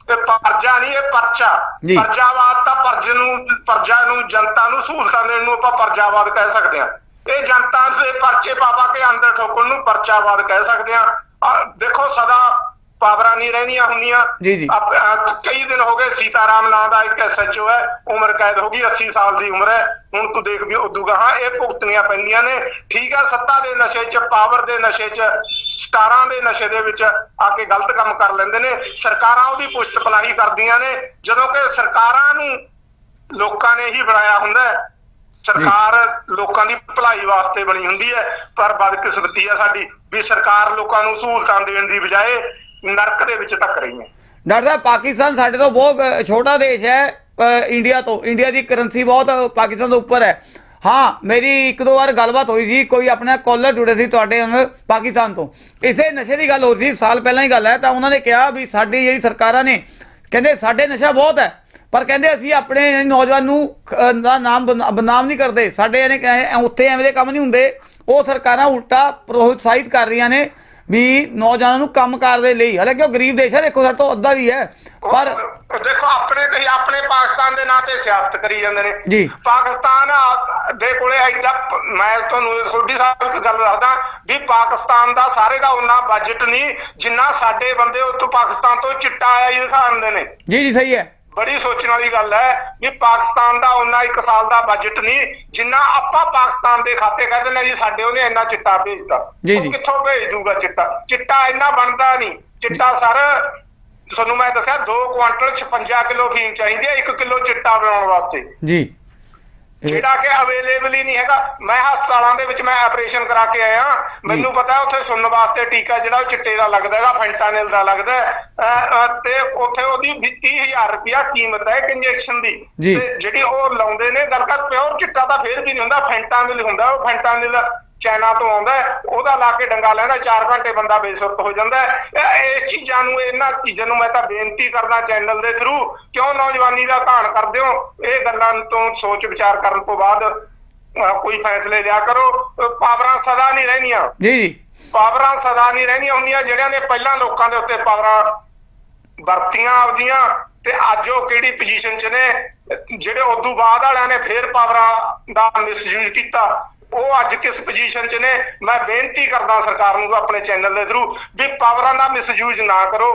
ਤੇ ਪਰਜਾ ਨਹੀਂ ਇਹ ਪਰਚਾ। ਪਰਜਾਵਾਦ ਤਾਂ ਪਰਜ ਨੂੰ ਪਰਜਾ ਨੂੰ ਜਨਤਾ ਨੂੰ ਸਹੂਲਤਾਂ ਦੇਣ ਨੂੰ ਆਪਾਂ ਪਰਜਾਵਾਦ ਕਹਿ ਸਕਦੇ ਹਾਂ। ਇਹ ਜਨਤਾ ਦੇ ਪਰਚੇ ਪਾਪਾ ਕੇ ਅੰਦਰ ਠੋਕਣ ਨੂੰ ਪਰਚਾਵਾਦ ਕਹਿ ਸਕਦੇ ਆਹ ਦੇਖੋ ਸਦਾ ਪਾਵਰਾਂ ਨਹੀਂ ਰਹਿੰਦੀਆਂ ਹੁੰਦੀਆਂ। ਜੀ, ਜੀ। ਕਈ ਦਿਨ ਹੋ ਗਏ ਸੀਤਾਰਾਮ ਨਾਂ ਦਾ ਇੱਕ ਐਸਐਚਓ ਹੈ ਉਮਰ ਕੈਦ ਹੋ ਗਈ 80 ਸਾਲ ਦੀ ਉਮਰ ਹੈ। ਹੁਣ ਤੂੰ ਦੇਖ ਵੀ ਉਦੋਂ ਗਾਹਾਂ ਇਹ ਭੁਗਤਣੀਆਂ ਪੈਂਦੀਆਂ ਨੇ। ਠੀਕ ਆ ਸੱਤਾ ਦੇ ਨਸ਼ੇ 'ਚ ਪਾਵਰ ਦੇ ਨਸ਼ੇ 'ਚ ਸਟਾਰਾਂ ਦੇ ਨਸ਼ੇ ਦੇ ਵਿੱਚ ਆ ਕੇ ਗਲਤ ਕੰਮ ਕਰ ਲੈਂਦੇ ਨੇ। ਸਰਕਾਰਾਂ ਉਹਦੀ ਪੁਸ਼ਤ ਪਲਾਹੀ ਕਰਦੀਆਂ ਨੇ। ਜਦੋਂ ਕਿ ਸਰਕਾਰਾਂ ਨੂੰ ਲੋਕਾਂ ਨੇ ਹੀ ਬਣਾਇਆ ਹੁੰਦਾ ਹੈ ਸਰਕਾਰ ਲੋਕਾਂ ਦੀ ਭਲਾਈ ਵਾਸਤੇ ਬਣੀ ਹੁੰਦੀ ਹੈ, ਪਰ ਬਦਕਿਸਮਤੀ ਆ ਸਾਡੀ ਵੀ ਸਰਕਾਰ ਲੋਕਾਂ ਨੂੰ ਸਹੂਲਤਾਂ ਦੇਣ ਦੀ ਬਜਾਏ ਨਰਕ ਦੇ ਵਿੱਚ ਧੱਕ ਰਹੀ ਹੈ। ਡਾਕਟਰ ਸਾਹਿਬ, ਪਾਕਿਸਤਾਨ ਸਾਡੇ ਤੋਂ ਬਹੁਤ ਛੋਟਾ ਦੇਸ਼ ਹੈ ਇੰਡੀਆ ਤੋਂ, ਇੰਡੀਆ ਦੀ ਕਰੰਸੀ ਬਹੁਤ ਪਾਕਿਸਤਾਨ ਤੋਂ ਉੱਪਰ ਹੈ। ਹਾਂ, ਮੇਰੀ ਇੱਕ ਦੋ ਵਾਰ ਗੱਲਬਾਤ ਹੋਈ ਸੀ, ਕੋਈ ਆਪਣਾ ਕਾਲਰ ਜੁੜੇ ਸੀ ਤੁਹਾਡੇ ਅੰਗ ਪਾਕਿਸਤਾਨ ਤੋਂ। ਇਸੇ ਨਸ਼ੇ ਦੀ ਗੱਲ ਹੋ ਰਹੀ ਸੀ, ਸਾਲ ਪਹਿਲਾਂ ਹੀ ਗੱਲ ਹੈ, ਤਾਂ ਉਹਨਾਂ ਨੇ ਕਿਹਾ ਵੀ ਸਾਡੀ ਜਿਹੜੀ ਸਰਕਾਰਾਂ ਨੇ, ਕਹਿੰਦੇ ਸਾਡੇ ਨਸ਼ਾ ਬਹੁਤ ਹੈ। ਪਰ ਕਹਿੰਦੇ ਅਸੀਂ ਆਪਣੇ ਨੌਜਵਾਨ ਨੂੰ ਦਾ ਨਾਮ ਬਦਨਾਮ ਨਹੀਂ ਕਰਦੇ। ਸਾਡੇ ਇਹਨੇ ਉੱਥੇ ਐਵੇਂ ਦੇ ਕੰਮ ਨਹੀਂ ਹੁੰਦੇ। ਉਹ ਸਰਕਾਰਾਂ ਉਲਟਾ ਪ੍ਰੋਤਸਾਹਿਤ ਕਰ ਰਹੀਆਂ ਨੇ ਵੀ ਨੌਜਵਾਨਾਂ ਨੂੰ ਕੰਮਕਾਰ ਦੇ ਲਈ। ਹਾਲਾਂਕਿ ਉਹ ਗਰੀਬ ਦੇਸ਼ ਹੈ ਦੇਖੋ ਸਾਡੇ ਤੋਂ ਅੱਧਾ ਵੀ ਹੈ ਪਰ ਉਹ- ਉਹ ਦੇਖੋ ਆਪਣੇ ਕਹੀ ਆਪਣੇ ਪਾਕਿਸਤਾਨ ਦੇ ਨਾਂ ਤੇ ਸਿਆਸਤ ਕਰੀ ਜਾਂਦੇ ਨੇ। ਜੀ। ਪਾਕਿਸਤਾਨ ਦੇ ਕੋਲੇ ਐਡਾ ਮੈਂ ਤੁਹਾਨੂੰ ਥੋੜੀ ਸਾਹਿਬ ਇੱਕ ਗੱਲ ਦੱਸਦਾ ਵੀ ਪਾਕਿਸਤਾਨ ਦਾ ਸਾਰੇ ਦਾ ਉਹਨਾਂ ਬਜਟ ਨਹੀਂ ਜਿੰਨਾ ਸਾਡੇ ਬੰਦੇ ਉੱਥੋਂ ਪਾਕਿਸਤਾਨ ਤੋਂ ਚਿੱਟਾ ਆਇਆ ਹੀ ਦਿਖਾਉਂਦੇ ਨੇ। ਜੀ ਜੀ ਸਹੀ ਹੈ। ਬੜੀ ਸੋਚਣ ਵਾਲੀ ਗੱਲ ਹੈ ਵੀ ਪਾਕਿਸਤਾਨ ਦਾ ਉਹਨਾਂ ਇੱਕ ਸਾਲ ਦਾ ਬਜਟ ਨਹੀਂ ਜਿੰਨਾ ਆਪਾਂ ਪਾਕਿਸਤਾਨ ਦੇ ਖਾਤੇ ਕਹਿ ਦਿੰਦੇ ਹਾਂ ਜੀ ਸਾਡੇ ਉਹਨੇ ਇੰਨਾ ਚਿੱਟਾ ਭੇਜਤਾ। ਜੀ, ਉਹ। ਕਿੱਥੋਂ ਭੇਜ ਦੂਗਾ ਚਿੱਟਾ? ਚਿੱਟਾ ਇੰਨਾ ਬਣਦਾ ਨਹੀਂ। ਚਿੱਟਾ ਸਰ ਤੁਹਾਨੂੰ ਮੈਂ ਦੱਸਿਆ 2 ਕੁਆਂਟਲ 56 ਕਿਲੋ ਫੀਮ ਚਾਹੀਦੀ ਹੈ 1 ਕਿਲੋ ਚਿੱਟਾ ਬਣਾਉਣ ਵਾਸਤੇ। ਜੀ। ਜਿਹੜਾ ਕਿ ਅਵੇਲੇਬਲ ਹੀ ਨਹੀਂ ਹੈਗਾ। ਮੈਂ ਹਸਪਤਾਲਾਂ ਦੇ ਵਿੱਚ ਮੈਂ ਆਪਰੇਸ਼ਨ ਕਰਾ ਕੇ ਆਇਆ। ਮੈਨੂੰ ਪਤਾ ਉੱਥੇ ਸੁਣਨ ਵਾਸਤੇ ਟੀਕਾ ਜਿਹੜਾ ਉਹ ਚਿੱਟੇ ਦਾ ਲੱਗਦਾ ਹੈਗਾ ਫੈਂਟਾਨਿਲ ਦਾ ਲੱਗਦਾ ਤੇ ਉੱਥੇ ਉਹਦੀ ਵੀ 30000 ਰੁਪਇਆ ਕੀਮਤ ਹੈ ਇੱਕ ਇੰਜੈਕਸ਼ਨ ਦੀ। ਤੇ ਜਿਹੜੀ ਉਹ ਲਾਉਂਦੇ ਨੇ ਗੱਲ ਕਰ ਪਿਓਰ ਚਿੱਟਾ ਤਾਂ ਫੇਰ ਵੀ ਨਹੀਂ ਹੁੰਦਾ ਫੈਂਟਾਨਿਲ ਹੁੰਦਾ। ਉਹ ਫੈਂਟਾਨਿਲ ਚਾਈਨਾ ਤੋਂ ਆਉਂਦਾ ਉਹਦਾ ਲਾ ਕੇ ਡੰਗਾ ਲੈਂਦਾ 4 ਘੰਟੇ ਬੰਦਾ ਬੇਸੁਰਤ ਹੋ ਜਾਂਦਾ ਇਸ ਚੀਜ਼ਾਂ ਨੂੰ ਇਹਨਾਂ ਚੀਜ਼ਾਂ ਨੂੰ ਮੈਂ ਤਾਂ ਬੇਨਤੀ ਕਰਦਾ ਚੈਨਲ ਦੇ ਥਰੂ ਕਿਉਂ ਨੌਜਵਾਨੀ ਦਾ ਘਾਣ ਕਰਦੇ ਹੋ? ਇਹ ਗੱਲਾਂ ਤੋਂ ਸੋਚ ਵਿਚਾਰ ਕਰਨ ਤੋਂ ਬਾਅਦ ਕੋਈ ਫੈਸਲੇ ਲਿਆ ਕਰੋ। ਪਾਵਰਾਂ ਸਦਾ ਨਹੀਂ ਰਹਿੰਦੀਆਂ। ਜੀ ਜੀ। ਪਾਵਰਾਂ ਸਦਾ ਨਹੀਂ ਰਹਿੰਦੀਆਂ ਹੁੰਦੀਆਂ ਜਿਹੜਿਆਂ ਨੇ ਪਹਿਲਾਂ ਲੋਕਾਂ ਦੇ ਉੱਤੇ ਪਾਵਰਾਂ ਵਰਤੀਆਂ ਆਪਦੀਆਂ ਤੇ ਅੱਜ ਉਹ ਕਿਹੜੀ ਪੋਜੀਸ਼ਨ 'ਚ ਨੇ? ਜਿਹੜੇ ਉਦੋਂ ਬਾਅਦ ਵਾਲਿਆਂ ਨੇ ਫੇਰ ਪਾਵਰਾਂ ਦਾ ਮਿਸਯੂਜ਼ ਕੀਤਾ। ਉਹ ਅੱਜ ਕਿਸ ਪੋਜੀਸ਼ਨ 'ਚ ਨੇ ਮੈਂ ਬੇਨਤੀ ਕਰਦਾ ਸਰਕਾਰ ਨੂੰ ਆਪਣੇ ਚੈਨਲ ਦੇ ਥਰੂ ਵੀ ਪਾਵਰਾਂ ਦਾ ਮਿਸਯੂਜ਼ ਨਾ ਕਰੋ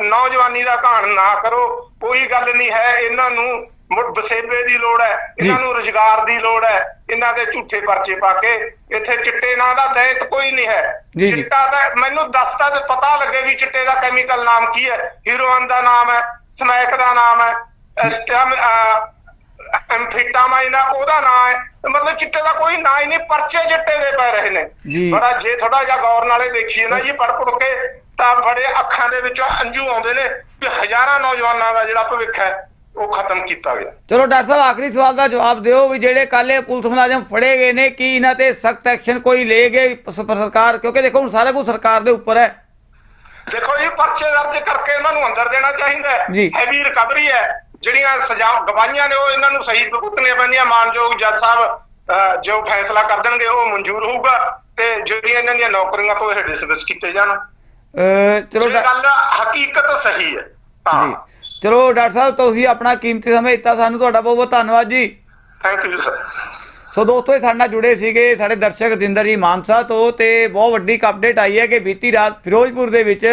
ਨੌਜਵਾਨੀ ਦਾ ਘਾਣ ਨਾ ਕਰੋ ਕੋਈ ਗੱਲ ਨਹੀਂ ਹੈ ਇਹਨਾਂ ਨੂੰ ਮੁੜ ਵਸੇਬੇ ਦੀ ਲੋੜ ਹੈ ਇਹਨਾਂ। ਨੂੰ ਰੁਜ਼ਗਾਰ ਦੀ ਲੋੜ ਹੈ ਇਹਨਾਂ ਦੇ ਝੂਠੇ ਪਰਚੇ ਪਾ ਕੇ ਇੱਥੇ ਚਿੱਟੇ ਨਾਂ ਦਾ ਦੈਂਤ ਕੋਈ ਨਹੀਂ ਹੈ। ਚਿੱਟਾ ਦਾ ਮੈਨੂੰ ਦੱਸਦਾ ਤੇ ਪਤਾ ਲੱਗੇ ਵੀ ਚਿੱਟੇ ਦਾ ਕੈਮੀਕਲ ਨਾਮ ਕੀ ਹੈ ਹੀਰੋਇਨ ਦਾ ਨਾਮ ਹੈ ਸਮੈਕ ਦਾ ਨਾਮ ਹੈ ਐਸਟਮ ਐਮਫੀਟਾਮਾਈਨ ਦਾ ਉਹਦਾ ਨਾਮ ਹੈ। ਮਤਲਬ ਚਿੱਟੇ ਦਾ ਕੋਈ ਨਾਂ ਹੀ ਨਹੀਂ ਪਰਚੇ ਚਿੱਟੇ ਦੇ ਪੈ ਰਹੇ ਨੇ। ਬੜਾ ਜੇ ਥੋੜਾ ਜਿਹਾ ਗੌਰ ਨਾਲੇ ਦੇਖੀਏ ਨਾ ਜੀ ਪੜ ਪੜ ਕੇ ਤਾਂ ਬੜੇ ਅੱਖਾਂ ਦੇ ਵਿੱਚੋਂ ਅੰਜੂ ਆਉਂਦੇ ਨੇ ਵੀ ਹਜ਼ਾਰਾਂ ਨੌਜਵਾਨਾਂ ਦਾ ਜਿਹੜਾ ਭਵਿੱਖ ਹੈ ਉਹ ਖਤਮ ਕੀਤਾ ਗਿਆ। ਚਲੋ ਡਾਕਟਰ ਸਾਹਿਬ ਆਖਰੀ ਸਵਾਲ ਦਾ ਜਵਾਬ ਦਿਓ ਵੀ ਜਿਹੜੇ ਇਹ ਪੁਲਿਸ ਮੁਲਾਜ਼ਮ ਫੜੇ ਗਏ ਨੇ ਕੀ ਇਹਨਾਂ ਤੇ ਸਖਤ ਐਕਸ਼ਨ ਕੋਈ ਲੈ ਗਏ ਸਰਕਾਰ? ਕਿਉਂਕਿ ਦੇਖੋ ਹੁਣ ਸਾਰਾ ਕੁਝ ਸਰਕਾਰ ਦੇ ਉੱਪਰ ਹੈ। ਦੇਖੋ ਜੀ ਪਰਚੇ ਦਰਜ ਕਰਕੇ ਇਹਨਾਂ ਨੂੰ ਅੰਦਰ ਦੇਣਾ ਚਾਹੀਦਾ ਹੈ। ਹੈਵੀ ਰਿਕਵਰੀ ਹੈ। ਜਿਹੜੀਆਂ ਸਜ਼ਾ ਗਵਾਹੀਆਂ ਨੇ ਉਹ ਇਹਨਾਂ ਨੂੰ ਸਹੀ ਭੁਗਤਣੀਆਂ ਪੈਂਦੀਆਂ। ਮਾਨਯੋਗ ਜੱਜ ਸਾਹਿਬ ਜੋ ਫੈਸਲਾ ਕਰ ਦੇਣਗੇ ਉਹ ਮਨਜ਼ੂਰ ਹੋਊਗਾ ਤੇ ਜਿਹੜੀਆਂ ਇਹਨਾਂ ਦੀਆਂ ਨੌਕਰੀਆਂ ਤੋਂ ਇਹ ਡਿਸਮਿਸ ਕੀਤੇ ਜਾਣ। ਚਲੋ ਗੱਲ ਹਕੀਕਤ ਸਹੀ ਹੈ। ਹਾਂ। ਜੀ। ਚਲੋ ਡਾਕਟਰ ਸਾਹਿਬ ਤੁਸੀਂ ਆਪਣਾ ਕੀਮਤੀ ਸਮਾਂ ਦਿੱਤਾ ਸਾਨੂੰ ਤੁਹਾਡਾ ਬਹੁਤ ਬਹੁਤ ਧੰਨਵਾਦ ਜੀ। ਥੈਂਕ ਯੂ ਸਰ ਸੋ ਦੋਸਤੋ ਇਹ ਸਾਡੇ ਨਾਲ ਜੁੜੇ ਸੀਗੇ ਸਾਡੇ ਦਰਸ਼ਕ ਰਜਿੰਦਰ ਜੀ ਮਾਨਸਾ ਤੋਂ ਤੇ ਬਹੁਤ ਵੱਡੀ ਅਪਡੇਟ ਆਈ ਹੈ ਕਿ ਬੀਤੀ ਰਾਤ ਫਿਰੋਜ਼ਪੁਰ ਦੇ ਵਿੱਚ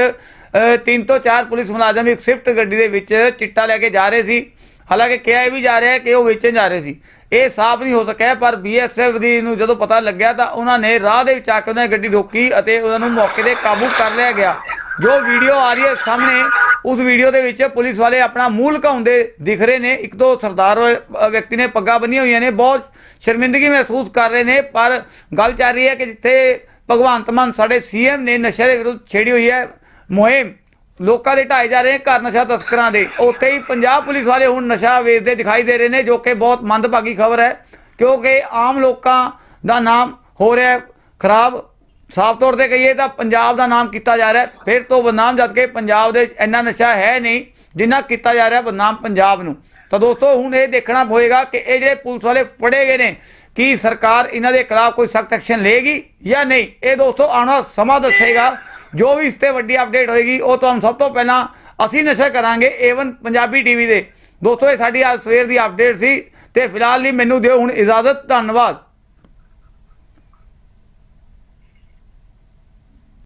ਤਿੰਨ ਤੋਂ ਚਾਰ ਪੁਲਿਸ ਮੁਲਾਜ਼ਮ ਇੱਕ ਸਵਿਫਟ ਗੱਡੀ ਦੇ ਵਿੱਚ ਚਿੱਟਾ ਲੈ ਕੇ ਜਾ ਰਹੇ ਸੀ। ਹਾਲਾਂਕਿ ਕਿਹਾ ਇਹ ਵੀ ਜਾ ਰਿਹਾ ਕਿ ਉਹ ਵੇਚਣ ਜਾ ਰਹੇ ਸੀ। ਇਹ ਸਾਫ਼ ਨਹੀਂ ਹੋ ਸਕਿਆ, ਪਰ ਬੀਐਸਐਫ ਦੀ ਨੂੰ ਜਦੋਂ ਪਤਾ ਲੱਗਿਆ ਤਾਂ ਉਹਨਾਂ ਨੇ ਰਾਹ ਦੇ ਵਿੱਚ ਆ ਕੇ ਉਹਨਾਂ ਦੀ ਗੱਡੀ ਰੋਕੀ ਅਤੇ ਉਹਨਾਂ ਨੂੰ ਮੌਕੇ ਤੇ ਕਾਬੂ ਕਰ ਲਿਆ ਗਿਆ। ਜੋ ਵੀਡੀਓ ਆ ਰਹੀ ਹੈ ਸਾਹਮਣੇ, ਉਸ ਵੀਡੀਓ ਦੇ ਵਿੱਚ ਪੁਲਿਸ ਵਾਲੇ ਆਪਣਾ ਮੂਲ ਘਾਉਂਦੇ ਦਿਖ ਰਹੇ ਨੇ। ਇੱਕ ਦੋ ਸਰਦਾਰ ਵਿਅਕਤੀ ਨੇ ਪੱਗਾਂ ਬੰਨੀਆਂ ਹੋਈਆਂ ਨੇ, ਬਹੁਤ ਸ਼ਰਮਿੰਦਗੀ ਮਹਿਸੂਸ ਕਰ ਰਹੇ ਨੇ, ਪਰ ਗੱਲ ਚੱਲ ਰਹੀ ਹੈ ਕਿ ਜਿੱਥੇ ਭਗਵੰਤ ਮਾਨ ਸਾਡੇ ਸੀਐਮ ਨੇ ਨਸ਼ੇ ਦੇ ਵਿਰੁੱਧ ਛੇੜੀ ਹੋਈ ਹੈ ਮੁਹਿੰਮ, ਲੋਕਾਂ ਦੇ ਢਾਏ ਜਾ ਰਹੇ ਨੇ ਘਰ ਨਸ਼ਾ ਤਸਕਰਾਂ ਦੇ। ਉੱਥੇ ਹੀ ਪੰਜਾਬ ਪੁਲਿਸ ਵਾਲੇ ਹੁਣ ਨਸ਼ਾ ਵੇਚਦੇ ਦਿਖਾਈ ਦੇ ਰਹੇ ਨੇ, ਜੋ ਕਿ ਬਹੁਤ ਮੰਦਭਾਗੀ ਖਬਰ ਹੈ, ਕਿਉਂਕਿ ਆਮ ਲੋਕਾਂ ਦਾ ਨਾਮ ਹੋ ਰਿਹਾ ਖਰਾਬ। ਸਾਫ਼ ਤੌਰ ਤੇ ਕਹੀਏ ਤਾਂ ਪੰਜਾਬ ਦਾ ਨਾਮ ਕੀਤਾ ਜਾ ਰਿਹਾ ਫਿਰ ਤੋਂ ਬਦਨਾਮ ਜਦ ਕਿ ਪੰਜਾਬ ਦੇ ਇੰਨਾ ਨਸ਼ਾ ਹੈ ਨਹੀਂ ਜਿੰਨਾ ਕੀਤਾ ਜਾ ਰਿਹਾ ਬਦਨਾਮ ਪੰਜਾਬ ਨੂੰ। ਤਾਂ ਦੋਸਤੋ, ਹੁਣ ਇਹ ਦੇਖਣਾ ਹੋਏਗਾ ਕਿ ਇਹ ਜਿਹੜੇ ਪੁਲਿਸ ਵਾਲੇ ਫੜੇ ਗਏ ਨੇ, ਕੀ ਸਰਕਾਰ ਇਹਨਾਂ ਦੇ ਖਿਲਾਫ ਕੋਈ ਸਖਤ ਐਕਸ਼ਨ ਲਏਗੀ ਜਾਂ ਨਹੀਂ, ਇਹ ਦੋਸਤੋ ਆਉਣਾ ਸਮਾਂ ਦੱਸੇਗਾ। ਜੋ ਵੀ ਇਸ ਤੇ ਵੱਡੀ ਅਪਡੇਟ ਹੋਏਗੀ, ਉਹ ਤੁਹਾਨੂੰ ਸਭ ਤੋਂ ਪਹਿਲਾਂ ਅਸੀਂ ਨਸ਼ਾ ਕਰਾਂਗੇ ਏਵਨ ਪੰਜਾਬੀ ਟੀਵੀ ਦੇ। ਦੋਸਤੋ, ਇਹ ਸਾਡੀ ਅੱਜ ਸਵੇਰ ਦੀ ਅਪਡੇਟ ਸੀ ਤੇ ਫਿਲਹਾਲ ਲਈ ਮੈਨੂੰ ਦਿਓ ਹੁਣ ਇਜਾਜ਼ਤ, ਧੰਨਵਾਦ।